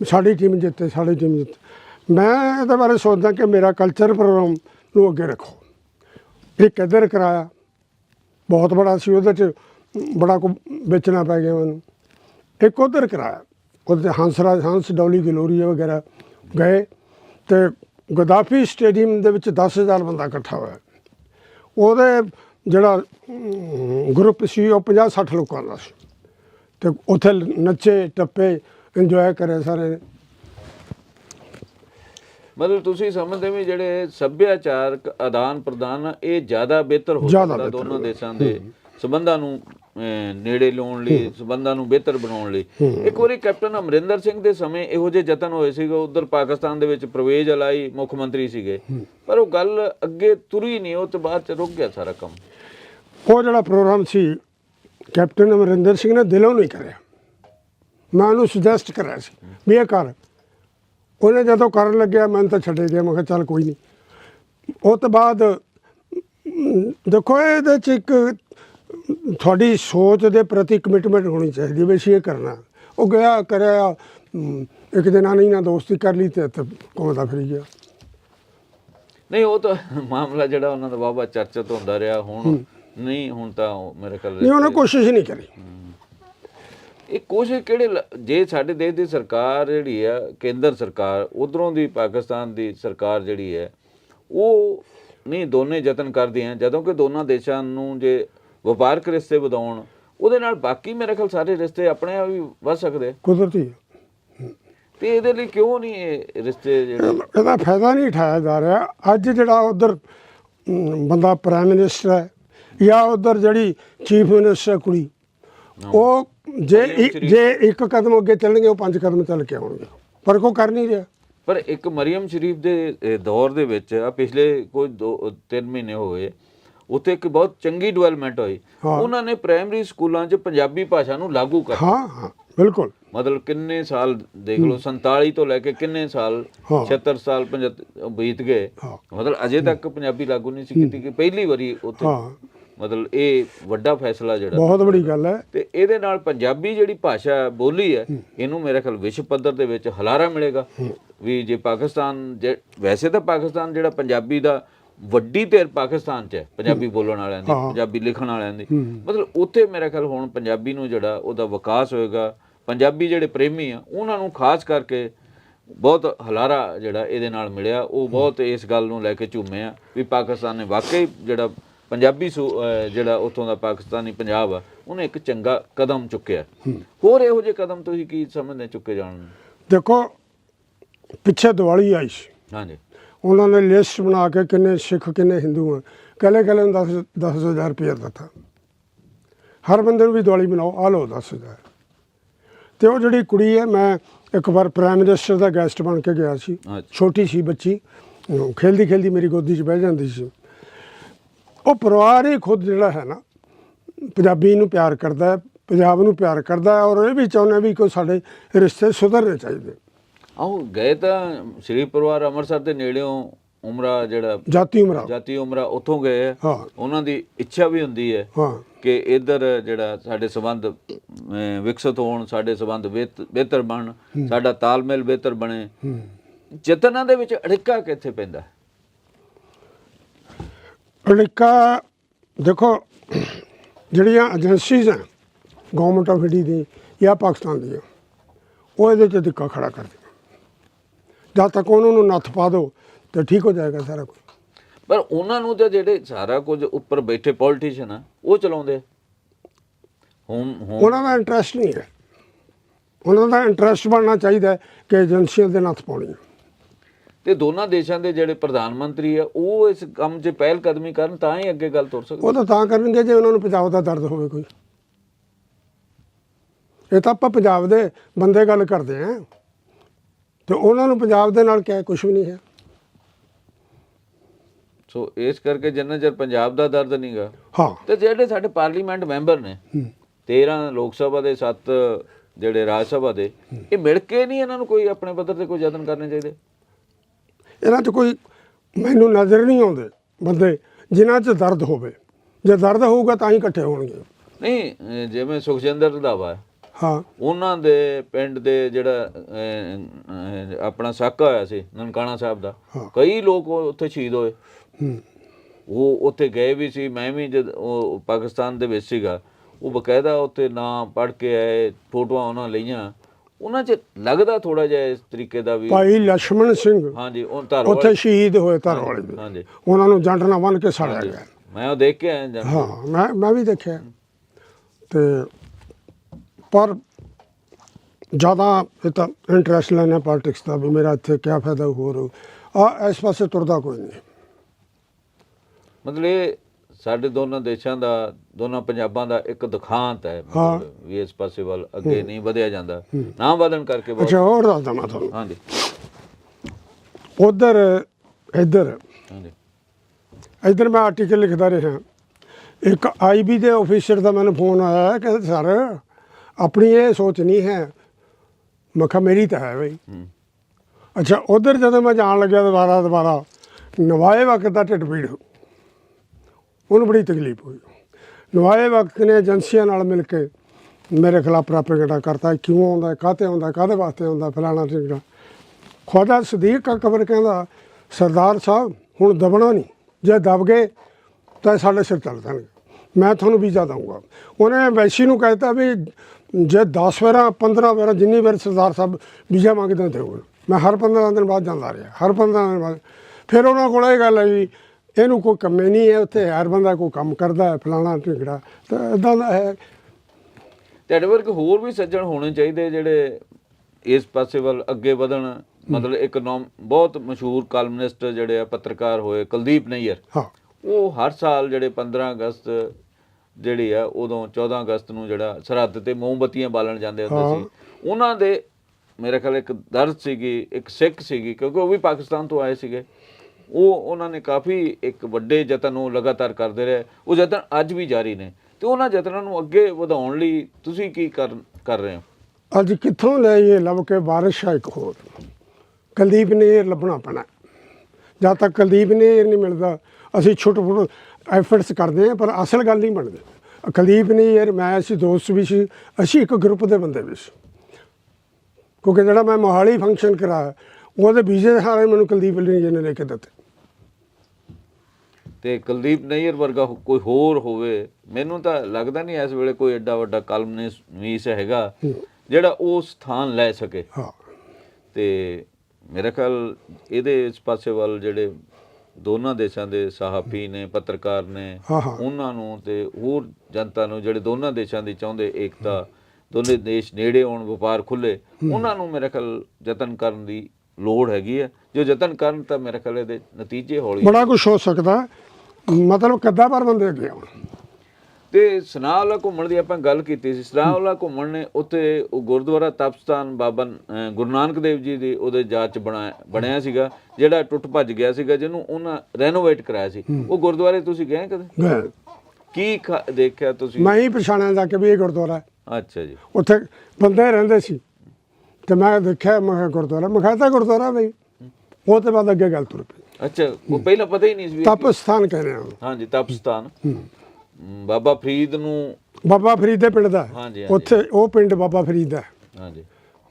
ਸਾਡੀ ਟੀਮ ਜਿੱਤੇ ਸਾਡੀ ਟੀਮ ਜਿੱਤੇ। ਮੈਂ ਇਹਦੇ ਬਾਰੇ ਸੋਚਦਾ ਕਿ ਮੇਰਾ ਕਲਚਰ ਪ੍ਰੋਗਰਾਮ ਨੂੰ ਅੱਗੇ ਰੱਖੋ। ਇੱਕ ਇੱਧਰ ਕਰਾਇਆ? ਬਹੁਤ ਬੜਾ ਸੀ, ਉਹਦੇ ਚ ਬੜਾ ਕੁ ਵੇਚਣਾ ਪੈ ਗਿਆ ਮੈਨੂੰ ਇੱਕ ਉਧਰ ਕਰਾਇਆ। ਉਹਦੇ 'ਤੇ ਹੰਸਰਾਜ ਹੰਸ ਡੌਲੀ ਗਲੋਰੀਆ ਵਗੈਰਾ ਗਏ ਤੇ ਗਦਾਫੀ ਸਟੇਡੀਅਮ ਦੇ ਵਿੱਚ 10000 ਬੰਦਾ ਇਕੱਠਾ ਹੋਇਆ। ਉਹਦੇ ਜਿਹੜਾ ਗਰੁੱਪ ਸੀ, ਉਹ 50 60 ਲੋਕਾਂ ਦਾ ਸੀ। ਤੇ ਉੱਥੇ ਨੱਚੇ, ਟੱਪੇ ਇੰਜੋਏ ਕਰੇ ਸਾਰੇ। ਮਤਲਬ ਤੁਸੀਂ ਸਮਝਦੇ ਵੀ ਜਿਹੜੇ ਸੱਭਿਆਚਾਰਕ ਆਦਾਨ ਪ੍ਰਦਾਨ ਇਹ ਜ਼ਿਆਦਾ ਬਿਹਤਰ ਹੋ ਸਕਦਾ ਦੋਨਾਂ ਦੇਸ਼ਾਂ ਦੇ ਸਬੰਧਾਂ ਨੂੰ ਨੇੜੇ ਲਾਉਣ ਲਈ ਸਬੰਧਾਂ ਨੂੰ ਬਿਹਤਰ ਬਣਾਉਣ ਲਈ। ਇੱਕ ਵਾਰੀ ਕੈਪਟਨ ਅਮਰਿੰਦਰ ਸਿੰਘ ਦੇ ਸਮੇਂ ਇਹੋ ਜਿਹੇ ਯਤਨ ਹੋਏ ਸੀਗੇ ਉਧਰ ਪਾਕਿਸਤਾਨ ਦੇ ਵਿੱਚ ਪ੍ਰਵੇਜ ਅਲਾਈ ਮੁੱਖ ਮੰਤਰੀ ਸੀਗੇ। ਪਰ ਉਹ ਗੱਲ ਅੱਗੇ ਤੁਰੀ ਨਹੀਂ ਉਹ ਤੋਂ ਬਾਅਦ ਚ ਰੁਕ ਗਿਆ ਸਾਰਾ ਕੰਮ। ਉਹ ਜਿਹੜਾ ਪ੍ਰੋਗਰਾਮ ਸੀ ਕੈਪਟਨ ਅਮਰਿੰਦਰ ਸਿੰਘ ਨੇ ਦਿਲੋਂ ਨਹੀਂ ਕਰਿਆ। ਮੈਂ ਉਹਨੂੰ ਸੁਜੈਸਟ ਕਰਿਆ ਸੀ ਵੀ ਇਹ ਕਰ। ਉਹਨੇ ਜਦੋਂ ਕਰਨ ਲੱਗਿਆ ਮੈਂ ਤਾਂ ਛੱਡੇ ਗਿਆ ਮੈਂ ਕਿਹਾ ਚੱਲ ਕੋਈ ਨਹੀਂ ਉਹ ਤੋਂ ਬਾਅਦ ਦੇਖੋ ਇਹਦੇ ਚ ਇੱਕ ਤੁਹਾਡੀ ਸੋਚ ਦੇ ਪ੍ਰਤੀ ਕਮਿਟਮੈਂਟ ਹੋਣੀ ਚਾਹੀਦੀ ਵੀ ਅਸੀਂ ਇਹ ਕਰਨਾ। ਉਹ ਗਿਆ ਕਰਿਆ ਇੱਕ ਜਨਾਨੀ ਨਾਲ ਦੋਸਤੀ ਕਰ ਲਈ ਤੇ ਘੁੰਮਦਾ ਫਿਰੀ ਗਿਆ। ਨਹੀਂ ਉਹ ਤਾਂ ਮਾਮਲਾ ਜਿਹੜਾ ਉਹਨਾਂ ਦਾ ਵਾਵਾ ਚਰਚਿਤ ਹੁੰਦਾ ਰਿਹਾ ਹੁਣ ਨਹੀਂ ਹੁਣ ਤਾਂ ਮੇਰੇ ਖਿਆਲ ਨਹੀਂ ਉਹਨੇ ਕੋਸ਼ਿਸ਼ ਨਹੀਂ ਕਰੀ। ਇਹ ਕੋਸ਼ਿਸ਼ ਕਿਹੜੇ ਲ- ਜੇ ਸਾਡੇ ਦੇਸ਼ ਦੀ ਸਰਕਾਰ ਜਿਹੜੀ ਆ ਕੇਂਦਰ ਸਰਕਾਰ ਉਧਰੋਂ ਦੀ ਪਾਕਿਸਤਾਨ ਦੀ ਸਰਕਾਰ ਜਿਹੜੀ ਹੈ ਉਹ ਨਹੀਂ ਦੋਨੇ ਯਤਨ ਕਰਦੀ ਆ ਜਦੋਂ ਕਿ ਦੋਨਾਂ ਦੇਸ਼ਾਂ ਨੂੰ ਜੇ ਵਪਾਰਕ ਰਿਸ਼ਤੇ ਵਧਾਉਣ ਉਹਦੇ ਨਾਲ ਬਾਕੀ ਮੇਰੇ ਖਿਆਲ ਸਾਰੇ ਰਿਸ਼ਤੇ ਆਪਣੇ ਆਪ ਹੀ ਵਧ ਸਕਦੇ। ਕੁਦਰਤੀ ਹੈ। ਤੇ ਇਹਦੇ ਲਈ ਕਿਉਂ ਨਹੀਂ ਇਹ ਰਿਸ਼ਤੇ ਜਿਹੜੇ ਇਹਦਾ ਫਾਇਦਾ ਨਹੀਂ ਉਠਾਇਆ ਜਾ ਰਿਹਾ ਅੱਜ ਜਿਹੜਾ ਉਧਰ ਬੰਦਾ ਪ੍ਰਾਈਮ ਮਿਨਿਸਟਰ ਹੈ ਜਾਂ ਉਧਰ ਜਿਹੜੀ ਚੀਫ ਮਿਨਿਸਟਰ ਕੁੜੀ ਉਹ ਜੇ ਜੇ ਇੱਕ ਕਦਮ ਅੱਗੇ ਚੱਲਣਗੇ ਉਹ ਪੰਜ ਕਦਮ ਚੱਲ ਕੇ ਆਉਣਗੇ। ਪਰ ਕੋ ਕਰ ਨਹੀਂ ਰਿਹਾ। ਪਰ ਇੱਕ ਮਰੀਮ ਸ਼ਰੀਫ ਦੇ ਦੌਰ ਦੇ ਵਿੱਚ ਆ ਪਿਛਲੇ ਕੋਈ 2 3 ਮਹੀਨੇ ਹੋਏ ਉੱਥੇ ਇੱਕ ਬਹੁਤ ਚੰਗੀ ਡਿਵੈਲਪਮੈਂਟ ਹੋਈ। ਹਾਂ। ਉਹਨਾਂ ਨੇ ਪ੍ਰਾਇਮਰੀ ਸਕੂਲਾਂ 'ਚ ਪੰਜਾਬੀ ਭਾਸ਼ਾ ਨੂੰ ਲਾਗੂ ਕਰ ਹਾਂ ਹਾਂ ਬਿਲਕੁਲ। ਮਤਲਬ ਕਿੰਨੇ ਸਾਲ ਦੇਖ ਲਓ 47 ਤੋਂ ਲੈ ਕੇ ਕਿੰਨੇ ਸਾਲ ਹਾਂ। 76 ਸਾਲ 75 ਬੀਤ ਗਏ। ਹਾਂ। ਮਤਲਬ ਅਜੇ ਤੱਕ ਪੰਜਾਬੀ ਲਾਗੂ ਨਹੀਂ ਸੀ ਕੀਤੀ ਕਿ ਪਹਿਲੀ ਵਾਰੀ ਉੱਥੇ ਹਾਂ। ਮਤਲਬ ਇਹ ਵੱਡਾ ਫੈਸਲਾ ਜਿਹੜਾ ਬਹੁਤ ਬੜੀ ਗੱਲ ਹੈ। ਤੇ ਇਹਦੇ ਨਾਲ ਪੰਜਾਬੀ ਜਿਹੜੀ ਭਾਸ਼ਾ ਬੋਲੀ ਹੈ ਇਹਨੂੰ ਮੇਰੇ ਖਿਆਲ ਵਿਸ਼ਵ ਪੱਧਰ ਦੇ ਵਿੱਚ ਹਲਾਰਾ ਮਿਲੇਗਾ। ਵੀ ਜੇ ਪਾਕਿਸਤਾਨ ਜੇ- ਵੈਸੇ ਤਾਂ ਪਾਕਿਸਤਾਨ ਜਿਹੜਾ ਪੰਜਾਬੀ ਦਾ ਵੱਡੀ ਧਿਰ ਪਾਕਿਸਤਾਨ 'ਚ ਹੈ ਪੰਜਾਬੀ ਬੋਲਣ ਵਾਲਿਆਂ ਦੀ। ਪੰਜਾਬੀ ਲਿਖਣ ਵਾਲਿਆਂ ਦੀ। ਮਤਲਬ ਉੱਥੇ ਮੇਰੇ ਖਿਆਲ ਹੁਣ ਪੰਜਾਬੀ ਨੂੰ ਜਿਹੜਾ ਉਹਦਾ ਵਿਕਾਸ ਹੋਏਗਾ ਪੰਜਾਬੀ ਜਿਹੜੇ ਪ੍ਰੇਮੀ ਆ ਉਹਨਾਂ ਨੂੰ ਖਾਸ ਕਰਕੇ ਬਹੁਤ ਹਲਾਰਾ ਜਿਹੜਾ ਇਹਦੇ ਨਾਲ ਮਿਲਿਆ। ਉਹ ਬਹੁਤ ਇਸ ਗੱਲ ਨੂੰ ਲੈ ਕੇ ਝੂਮੇ ਆ ਵੀ ਪਾਕਿਸਤਾਨ ਨੇ ਵਾਕਈ ਜਿਹੜਾ ਪੰਜਾਬੀ ਜਿਹੜਾ ਉੱਥੋਂ ਦਾ ਪਾਕਿਸਤਾਨੀ ਪੰਜਾਬ ਆ ਉਹਨੇ ਇੱਕ ਚੰਗਾ ਕਦਮ ਚੁੱਕਿਆ। ਹੋਰ ਇਹੋ ਜਿਹੇ ਕਦਮ ਤੁਸੀਂ ਕੀ ਸਮਝਦੇ ਚੁੱਕੇ ਜਾਣ? ਦੇਖੋ ਪਿੱਛੇ ਦੀਵਾਲੀ ਆਈ ਸੀ। ਹਾਂਜੀ। ਉਹਨਾਂ ਨੇ ਲਿਸਟ ਬਣਾ ਕੇ ਕਿੰਨੇ ਸਿੱਖ ਕਿੰਨੇ ਹਿੰਦੂ ਆ। ਕੱਲੇ ਕੱਲੇ ਨੂੰ 10 10000 ਰੁਪਏ ਦਿੱਤਾ। ਹਰ ਬੰਦੇ ਨੂੰ ਵੀ ਦੀਵਾਲੀ ਮਨਾਓ ਆ ਲਓ 10000 ਤੇ ਉਹ ਜਿਹੜੀ ਕੁੜੀ ਹੈ ਮੈਂ ਇੱਕ ਵਾਰ ਪ੍ਰਾਈਮ ਮਿਨਿਸਟਰ ਦਾ ਗੈਸਟ ਬਣ ਕੇ ਗਿਆ ਸੀ। ਛੋਟੀ ਸੀ ਬੱਚੀ। ਖੇਲਦੀ ਖੇਲਦੀ ਮੇਰੀ ਗੋਦੀ 'ਚ ਬਹਿ ਜਾਂਦੀ ਸੀ। ਉਹ ਪਰਿਵਾਰ ਹੀ ਖੁਦ ਜਿਹੜਾ ਹੈ ਨਾ ਪੰਜਾਬੀ ਨੂੰ ਪਿਆਰ ਕਰਦਾ ਹੈ ਪੰਜਾਬ ਨੂੰ ਪਿਆਰ ਕਰਦਾ ਹੈ ਔਰ ਇਹ ਵੀ ਚਾਹੁੰਦਾ ਵੀ ਕੋਈ ਸਾਡੇ ਰਿਸ਼ਤੇ ਸੁਧਰਨੇ ਚਾਹੀਦੇ। ਆਓ ਗਏ ਤਾਂ ਸ਼੍ਰੀ ਪਰਿਵਾਰ ਅੰਮ੍ਰਿਤਸਰ ਦੇ ਨੇੜਿਓਂ ਉਮਰਾ ਜਿਹੜਾ ਜਾਤੀ ਉਮਰਾ। ਜਾਤੀ ਉਮਰਾ ਉੱਥੋਂ ਗਏ ਆ। ਹਾਂ। ਉਹਨਾਂ ਦੀ ਇੱਛਾ ਵੀ ਹੁੰਦੀ ਹੈ ਹਾਂ। ਕਿ ਇਧਰ ਜਿਹੜਾ ਸਾਡੇ ਸਬੰਧ ਵਿਕਸਿਤ ਹੋਣ ਸਾਡੇ ਸਬੰਧ ਬਿਹਤ- ਬਿਹਤਰ ਬਣ ਸਾਡਾ ਤਾਲਮੇਲ ਬਿਹਤਰ ਬਣੇ। ਹੂੰ। ਯਤਨਾਂ ਦੇ ਵਿੱਚ ਅੜਿੱਕਾ ਕਿੱਥੇ ਪੈਂਦਾ? ਹੈ? ਅੜਿੱਕਾ ਦੇਖੋ ਜਿਹੜੀਆਂ ਏਜੰਸੀਜ਼ ਹਨ ਗਵਰਨਮੈਂਟ ਆਫ ਇੰਡੀਆ ਦੀ ਜਾਂ ਪਾਕਿਸਤਾਨ ਦੀਆਂ ਉਹ ਇਹਦੇ 'ਚ ਧਿੱਕਾ ਖੜਾ ਕਰਦੀਆਂ ਜਦ ਤੱਕ ਉਹਨਾਂ ਨੂੰ ਨੱਥ ਪਾ ਦਿਓ ਤੇ ਠੀਕ ਹੋ ਜਾਏਗਾ ਸਾਰਾ ਕੁਝ। ਪਰ ਉਹਨਾਂ ਨੂੰ ਤਾਂ ਜਿਹੜੇ ਸਾਰਾ ਕੁਝ ਉੱਪਰ ਬੈਠੇ ਪੋਲੀਟੀਸ਼ੀਅਨ ਆ ਉਹ ਚਲਾਉਂਦੇ ਆ। ਹੁਣ ਹੁਣ ਉਹਨਾਂ ਦਾ ਇੰਟਰਸਟ ਨਹੀਂ ਹੈ। ਉਹਨਾਂ ਦਾ ਇੰਟਰਸਟ ਬਣਨਾ ਚਾਹੀਦਾ ਹੈ ਕਿ ਏਜੰਸੀਆਂ ਦੇ ਨੱਥ ਪਾਉਣੀ। ਤੇ ਦੋਨਾਂ ਦੇਸ਼ਾਂ ਦੇ ਜਿਹੜੇ ਪ੍ਰਧਾਨ ਮੰਤਰੀ ਆ ਉਹ ਇਸ ਕੰਮ 'ਚ ਪਹਿਲ ਕਦਮੀ ਕਰਨ ਤਾਂ ਹੀ ਅੱਗੇ ਗੱਲ ਤੁਰ ਸਕਦੀ। ਉਹ ਤਾਂ ਤਾਂ ਕਰਨਗੇ ਜੇ ਉਹਨਾਂ ਨੂੰ ਪੰਜਾਬ ਦਾ ਦਰਦ ਹੋਵੇ ਕੋਈ। ਇਹ ਤਾਂ ਆਪਾਂ ਪੰਜਾਬ ਦੇ ਬੰਦੇ ਗੱਲ ਕਰਦੇ ਆਂ। ਤੇ ਉਹਨਾਂ ਨੂੰ ਪੰਜਾਬ ਦੇ ਨਾਲ ਕਿਆ ਕੁਝ ਵੀ ਨਹੀਂ ਹੈ। ਸੋ ਇਸ ਕਰਕੇ ਜਿੰਨਾ ਚਿਰ ਪੰਜਾਬ ਦਾ ਦਰਦ ਨਹੀਂਗਾ ਹਾਂ। ਤੇ ਜਿਹੜੇ ਸਾਡੇ ਪਾਰਲੀਮੈਂਟ ਮੈਂਬਰ ਨੇ ਹੂੰ। 13 ਲੋਕ ਸਭਾ ਦੇ 7 ਜਿਹੜੇ ਰਾਜ ਸਭਾ ਦੇ ਇਹ ਮਿਲ ਕੇ ਨਹੀਂ ਇਹਨਾਂ ਨੂੰ ਕੋਈ ਆਪਣੇ ਪੱਧਰ ਤੇ ਕੋਈ ਯਤਨ ਕਰਨੇ ਚਾਹੀਦੇ? ਇਹਨਾਂ 'ਚ ਕੋਈ ਮੈਨੂੰ ਨਜ਼ਰ ਨਹੀਂ ਆਉਂਦੇ ਬੰਦੇ ਜਿਨ੍ਹਾਂ 'ਚ ਦਰਦ ਹੋਵੇ। ਜੇ ਦਰਦ ਹੋਊਗਾ ਤਾਂ ਹੀ ਇਕੱਠੇ ਹੋਣਗੇ। ਨਹੀਂ ਜਿਵੇਂ ਸੁਖਜਿੰਦਰ ਰੰਧਾਵਾ ਹੈ, ਉਹਨਾਂ ਦੇ ਪਿੰਡ ਦੇ ਜਿਹੜਾ ਆਪਣਾ ਸਾਕਾ ਹੋਇਆ ਸੀ ਨਨਕਾਣਾ ਸਾਹਿਬ ਦਾ। ਕਈ ਲੋਕ ਉੱਥੇ ਸ਼ਹੀਦ ਹੋਏ। ਉਹ ਉੱਥੇ ਗਏ ਵੀ ਸੀ ਮੈਂ ਵੀ ਜਦ ਉਹ ਪਾਕਿਸਤਾਨ ਦੇ ਵਿੱਚ ਸੀਗਾ ਉਹ ਬਕਾਇਦਾ ਉੱਥੇ ਨਾਂ ਪੜ੍ਹ ਕੇ ਆਏ ਫੋਟੋਆਂ ਉਹਨਾਂ ਲਈਆਂ। ਉਹਨਾਂ 'ਚ ਲੱਗਦਾ ਥੋੜਾ ਜਿਹਾ ਇਸ ਤਰੀਕੇ ਦਾ ਵੀ ਭਾਈ ਲక్ష్మణ ਸਿੰਘ। ਹਾਂਜੀ ਉਹ ਧਰਵਾਲ ਉੱਥੇ ਸ਼ਹੀਦ ਹੋਏ ਧਰਵਾਲ ਵਿੱਚ ਹਾਂਜੀ ਉਹਨਾਂ ਨੂੰ ਜੰਡ ਨਾਲ ਬੰਨ ਕੇ ਸਾੜਿਆ ਗਿਆ। ਮੈਂ ਉਹ ਦੇਖ ਕੇ ਆਇਆ ਹਾਂ ਮੈਂ ਮੈਂ ਵੀ ਦੇਖਿਆ। ਤੇ ਪਰ ਜ਼ਿਆਦਾ ਇਹ ਤਾਂ ਇੰਟਰਸਟ ਲੈਣਾ ਪੋਲਿਟਿਕਸ ਦਾ ਵੀ ਮੇਰਾ ਇੱਥੇ ਕੀ ਫਾਇਦਾ ਹੋਰ। ਆ ਇਸ ਪਾਸੇ ਤੁਰਦਾ ਕੋਈ ਨਹੀਂ। ਮਤਲਬ ਸਾਡੇ ਦੋਨਾਂ ਦੇਸ਼ਾਂ ਦਾ ਦੋਨਾਂ ਪੰਜਾਬਾਂ ਦਾ ਇੱਕ ਦੁਖਾਂਤ ਹੈ। ਵੀ ਇਸ ਪਾਸੇ ਵੱਲ ਅੱਗੇ ਨਹੀਂ ਵਧਿਆ ਜਾਂਦਾ। ਨਾ ਵਧਣ ਕਰਕੇ ਬਹੁਤ ਅੱਛਾ ਹੋਰ ਦੱਸਦਾ ਮੈਂ ਤੁਹਾਨੂੰ। ਹਾਂਜੀ। ਉਧਰ ਇੱਧਰ। ਹਾਂਜੀ। ਇੱਧਰ ਮੈਂ ਆਰਟੀਕਲ ਲਿਖਦਾ ਰਿਹਾ। ਇੱਕ ਆਈਬੀ ਦੇ ਆਫੀਸਰ ਦਾ ਮੈਨੂੰ ਫੋਨ ਆਇਆ ਕਹਿੰਦੇ ਸਰ ਆਪਣੀ ਇਹ ਸੋਚ ਨਹੀਂ ਹੈ। ਮੈਂ ਕਿਹਾ ਮੇਰੀ ਤਾਂ ਹੈ ਬਈ। ਅੱਛਾ ਉਧਰ ਜਦੋਂ ਮੈਂ ਜਾਣ ਲੱਗਿਆ ਦੁਬਾਰਾ ਦੁਬਾਰਾ ਨਵਾਏ ਵਕਤ ਦਾ ਢਿੱਡ ਪੀੜ ਉਹਨੂੰ ਬੜੀ ਤਕਲੀਫ ਹੋਈ। ਨਵਾਏ ਵਕਤ ਨੇ ਏਜੰਸੀਆਂ ਨਾਲ ਮਿਲ ਕੇ ਮੇਰੇ ਖਿਲਾਫ ਪ੍ਰਾਪੇਗੰਡਾ ਕਰਤਾ, ਕਿਉਂ ਆਉਂਦਾ, ਕਾਹਤੇ ਆਉਂਦਾ, ਕਾਹਦੇ ਵਾਸਤੇ ਆਉਂਦਾ, ਫਲਾਣਾ ਢਿੰਗੜਾ ਖੁਦਾ ਸਦੀਕ ਕਾ ਕਹਿੰਦਾ, ਸਰਦਾਰ ਸਾਹਿਬ, ਹੁਣ ਦਬਣਾ ਨਹੀਂ। ਜੇ ਦਬ ਗਏ, ਤਾਂ ਸਾਡੇ ਸਿਰ ਚੱਲ ਜਾਣਗੇ ਮੈਂ ਤੁਹਾਨੂੰ ਵੀਜ਼ਾ ਦਊਂਗਾ। ਉਹਨੇ ਵੈਸੀ ਨੂੰ ਕਹਿਤਾ ਵੀ ਜੇ 10 ਵਾਰਾਂ 15 ਵਾਰਾਂ, ਜਿੰਨੀ ਵਾਰ ਸਰਦਾਰ ਸਾਹਿਬ ਵੀਜ਼ਾ ਮੰਗਦੇ ਦੇਊਗਾ ਮੈਂ ਹਰ 15 ਦਿਨ ਬਾਅਦ ਜਾਂਦਾ ਰਿਹਾ, ਹਰ 15 ਦਿਨ ਬਾਅਦ। ਫਿਰ ਉਹਨਾਂ ਕੋਲ ਇਹ ਗੱਲ ਆਈ ਇਹਨੂੰ ਕੋਈ ਕੰਮ ਨਹੀਂ ਹੈ ਉੱਥੇ ਹਰ ਬੰਦਾ ਕੋਈ ਕੰਮ ਕਰਦਾ ਹੈ ਫਲਾਣਾ ਢਿੰਗੜਾ ਤਾਂ ਇਦਾਂ ਦਾ ਹੈ। ਤੁਹਾਡੇ ਵਰਗੇ ਹੋਰ ਵੀ ਸੱਜਣ ਹੋਣੇ ਚਾਹੀਦੇ ਜਿਹੜੇ ਇਸ ਪਾਸੇ ਵੱਲ ਅੱਗੇ ਵਧਣ? ਮਤਲਬ ਇੱਕ ਨਾਮ ਬਹੁਤ ਮਸ਼ਹੂਰ ਕਾਲਮਨਿਸਟ ਜਿਹੜੇ ਆ ਪੱਤਰਕਾਰ ਹੋਏ ਕੁਲਦੀਪ ਨਈਅਰ। ਹਾਂ। ਉਹ ਹਰ ਸਾਲ ਜਿਹੜੇ 15 ਅਗਸਤ ਜਿਹੜੀ ਆ ਉਦੋਂ 14 ਅਗਸਤ ਨੂੰ ਜਿਹੜਾ ਸਰਹੱਦ ਤੇ ਮੋਮਬੱਤੀਆਂ ਬਾਲਣ ਜਾਂਦੇ ਹੁੰਦੇ ਸੀ। ਉਹਨਾਂ ਦੇ ਮੇਰੇ ਖਿਆਲ ਇੱਕ ਦਰਦ ਸੀਗੀ ਇੱਕ ਸਿੱਖ ਸੀਗੀ ਕਿਉਂਕਿ ਉਹ ਵੀ ਪਾਕਿਸਤਾਨ ਤੋਂ ਆਏ ਸੀਗੇ। ਉਹ ਉਹਨਾਂ ਨੇ ਕਾਫੀ ਇੱਕ ਵੱਡੇ ਯਤਨ ਨੂੰ ਲਗਾਤਾਰ ਕਰਦੇ ਰਹੇ। ਉਹ ਯਤਨ ਅੱਜ ਵੀ ਜਾਰੀ ਨੇ। ਤੇ ਉਹਨਾਂ ਯਤਨਾਂ ਨੂੰ ਅੱਗੇ ਵਧਾਉਣ ਲਈ ਤੁਸੀਂ ਕੀ ਕਰ ਰਹੇ ਹੋ? ਅੱਜ ਕਿੱਥੋਂ ਲੈ ਇਹ ਲੱਭ ਕੇ ਬਾਰਿਸ਼ ਆ ਇੱਕ ਹੋਰ। ਕੁਲਦੀਪ ਨੇ ਲੱਭਣਾ ਪੈਣਾ। ਜਦ ਤੱਕ ਕੁਲਦੀਪ ਨੇ ਇਹ ਨਹੀਂ ਮਿਲਦਾ, ਅਸੀਂ ਛੋਟੇ ਛੋਟੇ ਐਫਰਟਸ ਕਰਦੇ ਹਾਂ, ਪਰ ਅਸਲ ਗੱਲ ਨਹੀਂ ਬਣਦੀ। ਕੁਲਦੀਪ ਨੇ ਯਾਰ ਮੈਂ ਅਸੀਂ ਦੋਸਤ ਵੀ ਸੀ, ਅਸੀਂ ਇੱਕ ਗਰੁੱਪ ਦੇ ਬੰਦੇ ਵੀ ਸੀ। ਕਿਉਂਕਿ ਜਿਹੜਾ ਮੈਂ ਮੋਹਾਲੀ ਫੰਕਸ਼ਨ ਕਰਾਇਆ, ਉਹਦੇ ਵੀਜ਼ੇ ਸਾਰੇ ਮੈਨੂੰ ਕੁਲਦੀਪ ਨੇ ਜੀ ਨੇ ਲੈ ਕੇ ਦਿੱਤੇ। ਤੇ ਕੁਲਦੀਪ ਨਈਅਰ ਵਰਗਾ ਕੋਈ ਹੋਰ ਹੋਵੇ ਮੈਨੂੰ ਤਾਂ ਲੱਗਦਾ ਨਹੀਂ ਇਸ ਵੇਲੇ ਕੋਈ ਐਡਾ ਵੱਡਾ ਕਾਲਮਨਿਸਟ ਵੀਸ ਹੈਗਾ ਜਿਹੜਾ ਉਹ ਸਥਾਨ ਲੈ ਸਕੇ। ਹਾਂ। ਤੇ ਮੇਰੇ ਖਿਆਲ ਇਹਦੇ ਇਸ ਪਾਸੇ ਵੱਲ ਜਿਹੜੇ ਦੋਨਾਂ ਦੇਸ਼ਾਂ ਦੇ ਸਹਾਫੀ ਨੇ ਪੱਤਰਕਾਰ ਨੇ। ਉਹਨਾਂ ਨੂੰ ਤੇ ਹੋਰ ਜਨਤਾ ਨੂੰ ਜਿਹੜੇ ਦੋਨਾਂ ਦੇਸ਼ਾਂ ਦੀ ਚਾਹੁੰਦੇ ਏਕਤਾ ਦੋਨੇ ਦੇਸ਼ ਨੇੜੇ ਆਉਣ ਵਪਾਰ ਖੁੱਲੇ ਉਹਨਾਂ ਨੂੰ ਮੇਰੇ ਖਿਆਲ ਯਤਨ ਕਰਨ ਦੀ ਲੋੜ ਹੈਗੀ ਹੈ। ਜੋ ਯਤਨ ਕਰਨ ਤਾਂ ਮੇਰੇ ਖਿਆਲ ਇਹਦੇ ਨਤੀਜੇ ਹੌਲੀ ਬੜਾ ਕੁਝ ਹੋ ਸਕਦਾ। ਮਤਲਬ ਕੱਦਾ ਪਰ ਬੰਦੇ ਅੱਗੇ ਆਉਣ? ਤੇ ਸਨਾਵਲਾ ਘੁੰਮਣ ਦੀ ਆਪਾਂ ਗੱਲ ਕੀਤੀ ਸੀ। ਸਨਾਵਲਾ ਘੁੰਮਣ ਨੇ ਉੱਥੇ ਉਹ ਗੁਰਦੁਆਰਾ ਤਪਸਤਾਨ ਬਾਬਾ ਗੁਰੂ ਨਾਨਕ ਦੇਵ ਜੀ ਦੀ ਉਹਦੇ ਜਾਚ ਬਣਾਇਆ ਬਣਿਆ ਸੀਗਾ ਜਿਹੜਾ ਟੁੱਟ ਭੱਜ ਗਿਆ ਸੀਗਾ ਜਿਹਨੂੰ ਉਹਨਾਂ ਰੈਨੋਵੇਟ ਕਰਾਇਆ ਸੀ। ਉਹ ਗੁਰਦੁਆਰੇ ਤੁਸੀਂ ਗਏ ਕਦੇ। ਕੀ ਦੇਖਿਆ ਤੁਸੀਂ? ਮੈਂ ਹੀ ਪਛਾਣਿਆ ਜਾ ਕੇ ਵੀ ਇਹ ਗੁਰਦੁਆਰਾ ਅੱਛਾ ਜੀ। ਉੱਥੇ ਬੰਦੇ ਰਹਿੰਦੇ ਸੀ। ਤੇ ਮੈਂ ਦੇਖਿਆ ਮੈਂ ਗੁਰਦੁਆਰਾ ਮੈਂ ਕਿਹਾ ਇਹ ਤਾਂ ਗੁਰਦੁਆਰਾ ਬਈ। ਉਹ ਤੇ ਬਾਅਦ ਅੱਗੇ ਗੱਲ ਤੁਰ ਪਈ। ਅੱਛਾ ਉਹ ਪਹਿਲਾਂ ਪਤਾ ਹੀ ਨਹੀਂ ਸੀ ਵੀ- ਤਪ ਸਥਾਨ ਕਹਿੰਦੇ ਆ। ਹਾਂਜੀ ਤਪਸਤਾਨ ਮ, ਬਾਬਾ ਫਰੀਦ ਨੂੰ ਬਾਬਾ ਫਰੀਦ ਦੇ ਪਿੰਡ ਦਾ ਹੈ। ਹਾਂਜੀ, ਹਾਂਜੀ। ਉੱਥੇ ਉਹ ਪਿੰਡ ਬਾਬਾ ਫਰੀਦ ਦਾ ਹੈ। ਹਾਂਜੀ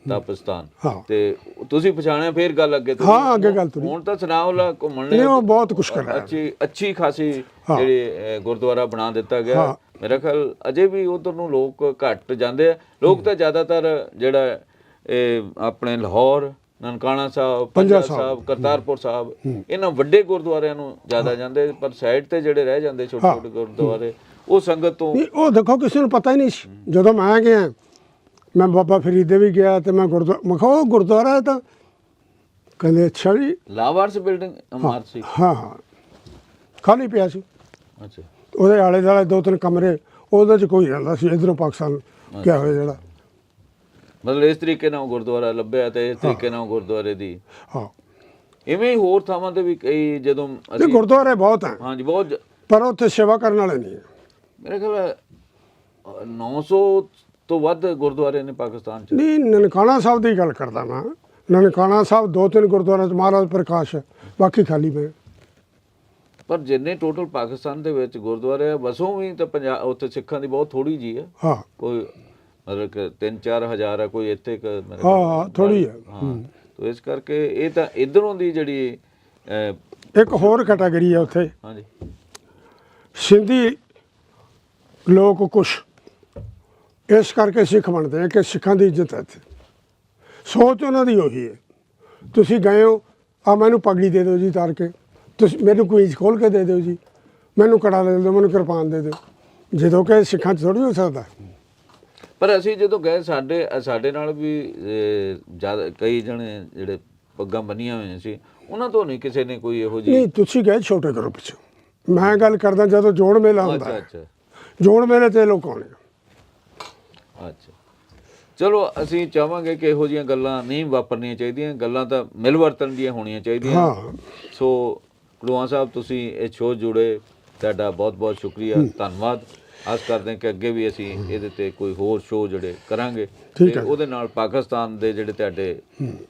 ਤਪਸਤਾਨ ਹਾਂ। ਤੇ ਤੁਸੀਂ ਪਛਾਣਿਆ ਫੇਰ ਗੱਲ ਅੱਗੇ ਤੁਰੀ। ਹਾਂ, ਅੱਗੇ ਗੱਲ ਤੁਰੀ। ਹੁਣ ਤਾਂ ਸਨਾਵਲਾ ਘੁੰਮਣ ਨੇ ਨਹੀਂ ਉਹ ਬਹੁਤ ਕੁਛ ਕਰ ਰਿਹਾ ਹੈ। ਅੱਛੀ ਅੱਛੀ ਖਾਸੀ। ਜਿਹੜੇ ਗੁਰਦੁਆਰਾ ਬਣਾ ਦਿੱਤਾ ਗਿਆ ਹਾਂ। ਮੇਰਾ ਖਿਆਲ ਅਜੇ ਵੀ ਉਧਰ ਨੂੰ ਲੋਕ ਘੱਟ ਜਾਂਦੇ ਆ ਲੋਕ ਤਾਂ ਜ਼ਿਆਦਾਤਰ ਜਿਹੜਾ ਇਹ ਆਪਣੇ ਲਾਹੌਰ ਨਨਕਾਣਾ ਸਾਹਿਬ ਪੰਜਾ ਸਾਹਿਬ। ਕਰਤਾਰਪੁਰ ਸਾਹਿਬ ਇਹਨਾਂ ਵੱਡੇ ਗੁਰਦੁਆਰਿਆਂ ਨੂੰ ਜ਼ਿਆਦਾ ਜਾਂਦੇ ਪਰ ਸਾਈਡ ਤੇ ਜਿਹੜੇ ਰਹਿ ਜਾਂਦੇ ਛੋਟੇ। ਛੋਟੇ ਗੁਰਦੁਆਰੇ ਉਹ ਸੰਗਤ ਤੋਂ ਉਹ ਦੇਖੋ ਕਿਸੇ ਨੂੰ ਪਤਾ ਹੀ ਨਹੀਂ ਜਦੋਂ ਮੈਂ ਗਿਆ ਮੈਂ ਬਾਬਾ ਫਰੀਦ ਦੇ ਵੀ ਗਿਆ ਤੇ ਮੈਂ ਗੁਰਦੁਆਰਾ ਮੈਂ ਕਿਹਾ ਉਹ ਗੁਰਦੁਆਰਾ ਹੈ ਤਾਂ ਕਹਿੰਦੇ ਅੱਛਾ ਜੀ। ਲਾਵਾਰਸ ਬਿਲਡਿੰਗ ਸੀ। ਹਾਂ ਹਾਂ। ਖਾਲੀ ਪਿਆ ਸੀ। ਅੱਛਾ। ਉਹਦੇ ਆਲੇ ਦੁਆਲੇ ਦੋ ਤਿੰਨ ਕਮਰੇ ਉਹਦੇ ਚ ਕੋਈ ਰਹਿੰਦਾ ਸੀ ਇਧਰੋਂ ਪਾਕਿਸਤਾਨ ਕਿਆ ਹੋਇਆ ਜਿਹੜਾ। ਮਤਲਬ ਇਸ ਤਰੀਕੇ ਨਾਲ ਗੁਰਦੁਆਰਾ ਲੱਭਿਆ ਤੇ ਇਸ ਤਰੀਕੇ ਨਾਲ ਗੁਰਦੁਆਰੇ ਦੀ। ਹਾਂ। ਇਵੇਂ ਹੀ ਹੋਰ ਥਾਵਾਂ ਤੇ ਵੀ ਕਈ ਜਦੋਂ ਅਸੀਂ ਗੁਰਦੁਆਰੇ ਬਹੁਤ ਹੈ। ਹਾਂਜੀ ਬਹੁਤ ਪਰ ਉੱਥੇ ਸੇਵਾ ਕਰਨ ਵਾਲੇ ਨਹੀਂ ਹੈ। ਮੇਰੇ ਖਿਆਲ ਅ, 900 ਤੋਂ ਵੱਧ ਗੁਰਦੁਆਰੇ ਨੇ ਪਾਕਿਸਤਾਨ ਚ। ਨਹੀਂ ਨਨਕਾਣਾ ਸਾਹਿਬ ਦੀ ਗੱਲ ਕਰਦਾ ਮੈਂ। ਨਨਕਾਣਾ ਸਾਹਿਬ ਦੋ ਤਿੰਨ ਗੁਰਦੁਆਰੇ ਚ ਮਹਾਰਾਜ ਪ੍ਰਕਾਸ਼ ਹੈ ਬਾਕੀ ਖਾਲੀ ਪਏ। ਪਰ ਜਿੰਨੇ ਟੋਟਲ ਪਾਕਿਸਤਾਨ ਦੇ ਵਿੱਚ ਗੁਰਦੁਆਰੇ ਆ ਵਸੋਂ ਵੀ ਤਾਂ ਪੰਜਾਬ ਉੱਥੇ ਸਿੱਖਾਂ ਦੀ ਬਹੁਤ ਥੋੜੀ ਜੀ ਹੈ ਹਾਂ। ਕੋਈ ਮਤਲਬ ਕਿ 3-4 ਹਜ਼ਾਰ ਹੈ ਕੋਈ ਇੱਥੇ ਹਾਂ, ਹਾਂ, ਥੋੜ੍ਹੀ ਹੈ। ਹਾਂ। ਤੋ ਇਸ ਕਰਕੇ ਇਹ ਤਾਂ ਇਧਰੋਂ ਦੀ ਜਿਹੜੀ ਇੱਕ ਹੋਰ ਕੈਟਾਗਰੀ ਹੈ ਉੱਥੇ। ਹਾਂਜੀ। ਸਿੰਧੀ ਲੋਕ ਕੁਛ ਇਸ ਕਰਕੇ ਸਿੱਖ ਬਣਦੇ ਆ ਕਿ ਸਿੱਖਾਂ ਦੀ ਇੱਜ਼ਤ ਹੈ ਇੱਥੇ। ਸੋਚ ਉਹਨਾਂ ਦੀ ਉਹੀ ਹੈ। ਤੁਸੀਂ ਗਏ ਹੋ ਆ ਮੈਨੂੰ ਪਗੜੀ ਦੇ ਦਿਓ ਜੀ ਤਾਰ ਕੇ। ਤੁਸੀਂ ਮੈਨੂੰ ਕਮੀਜ਼ ਖੋਲ ਕੇ ਦੇ ਦਿਓ ਜੀ। ਮੈਨੂੰ ਕੜਾ ਦੇ ਦਿਓ ਮੈਨੂੰ ਕਿਰਪਾਨ ਦੇ ਦਿਓ। ਜਦੋਂ ਕਿ ਸਿੱਖਾਂ 'ਚ ਥੋੜੀ ਹੋ ਸਕਦਾ। ਪਰ ਅਸੀਂ ਜਦੋਂ ਗਏ ਸਾਡੇ ਸਾਡੇ ਨਾਲ ਵੀ ਜ਼ਿਆਦਾ ਕਈ ਜਣੇ ਜਿਹੜੇ ਪੱਗਾਂ ਬੰਨੀਆਂ ਹੋਈਆਂ ਸੀ ਉਹਨਾਂ ਤੋਂ ਨਹੀਂ ਕਿਸੇ ਨੇ ਕੋਈ ਇਹੋ ਜਿਹੀ ਨਹੀਂ ਤੁਸੀਂ ਗਏ ਛੋਟੇ ਗਰੁੱਪ 'ਚ ਮੈਂ ਗੱਲ ਕਰਦਾ ਜਦੋਂ ਜੋੜ ਮੇਲਾ ਹੁੰਦਾ ਅੱਛਾ ਅੱਛਾ। ਜੋੜ ਮੇਲੇ ਤੇ ਲੋਕ ਆਉਣੇ। ਅੱਛਾ। ਚਲੋ ਅਸੀਂ ਚਾਹਾਂਗੇ ਕਿ ਇਹੋ ਜਿਹੀਆਂ ਗੱਲਾਂ ਨਹੀਂ ਵਾਪਰਨੀਆਂ ਚਾਹੀਦੀਆਂ। ਗੱਲਾਂ ਤਾਂ ਮਿਲ ਵਰਤਨ ਦੀਆਂ ਹੋਣੀਆਂ ਚਾਹੀਦੀਆਂ। ਹਾਂ। ਸੋ ਕਲੂਆ ਸਾਹਿਬ ਤੁਸੀਂ ਇਹ ਸ਼ੋਅ ਜੁੜੇ। ਤੁਹਾਡਾ ਬਹੁਤ ਬਹੁਤ ਸ਼ੁਕਰੀਆ ਧੰਨਵਾਦ। ਆਸ ਕਰਦੇ ਹਾਂ ਕਿ ਅੱਗੇ ਵੀ ਅਸੀਂ ਇਹਦੇ ਤੇ ਕੋਈ ਹੋਰ ਸ਼ੋਅ ਜਿਹੜੇ ਕਰਾਂਗੇ ਤੇ। ਉਹਦੇ ਨਾਲ ਪਾਕਿਸਤਾਨ ਦੇ ਜਿਹੜੇ ਤੁਹਾਡੇ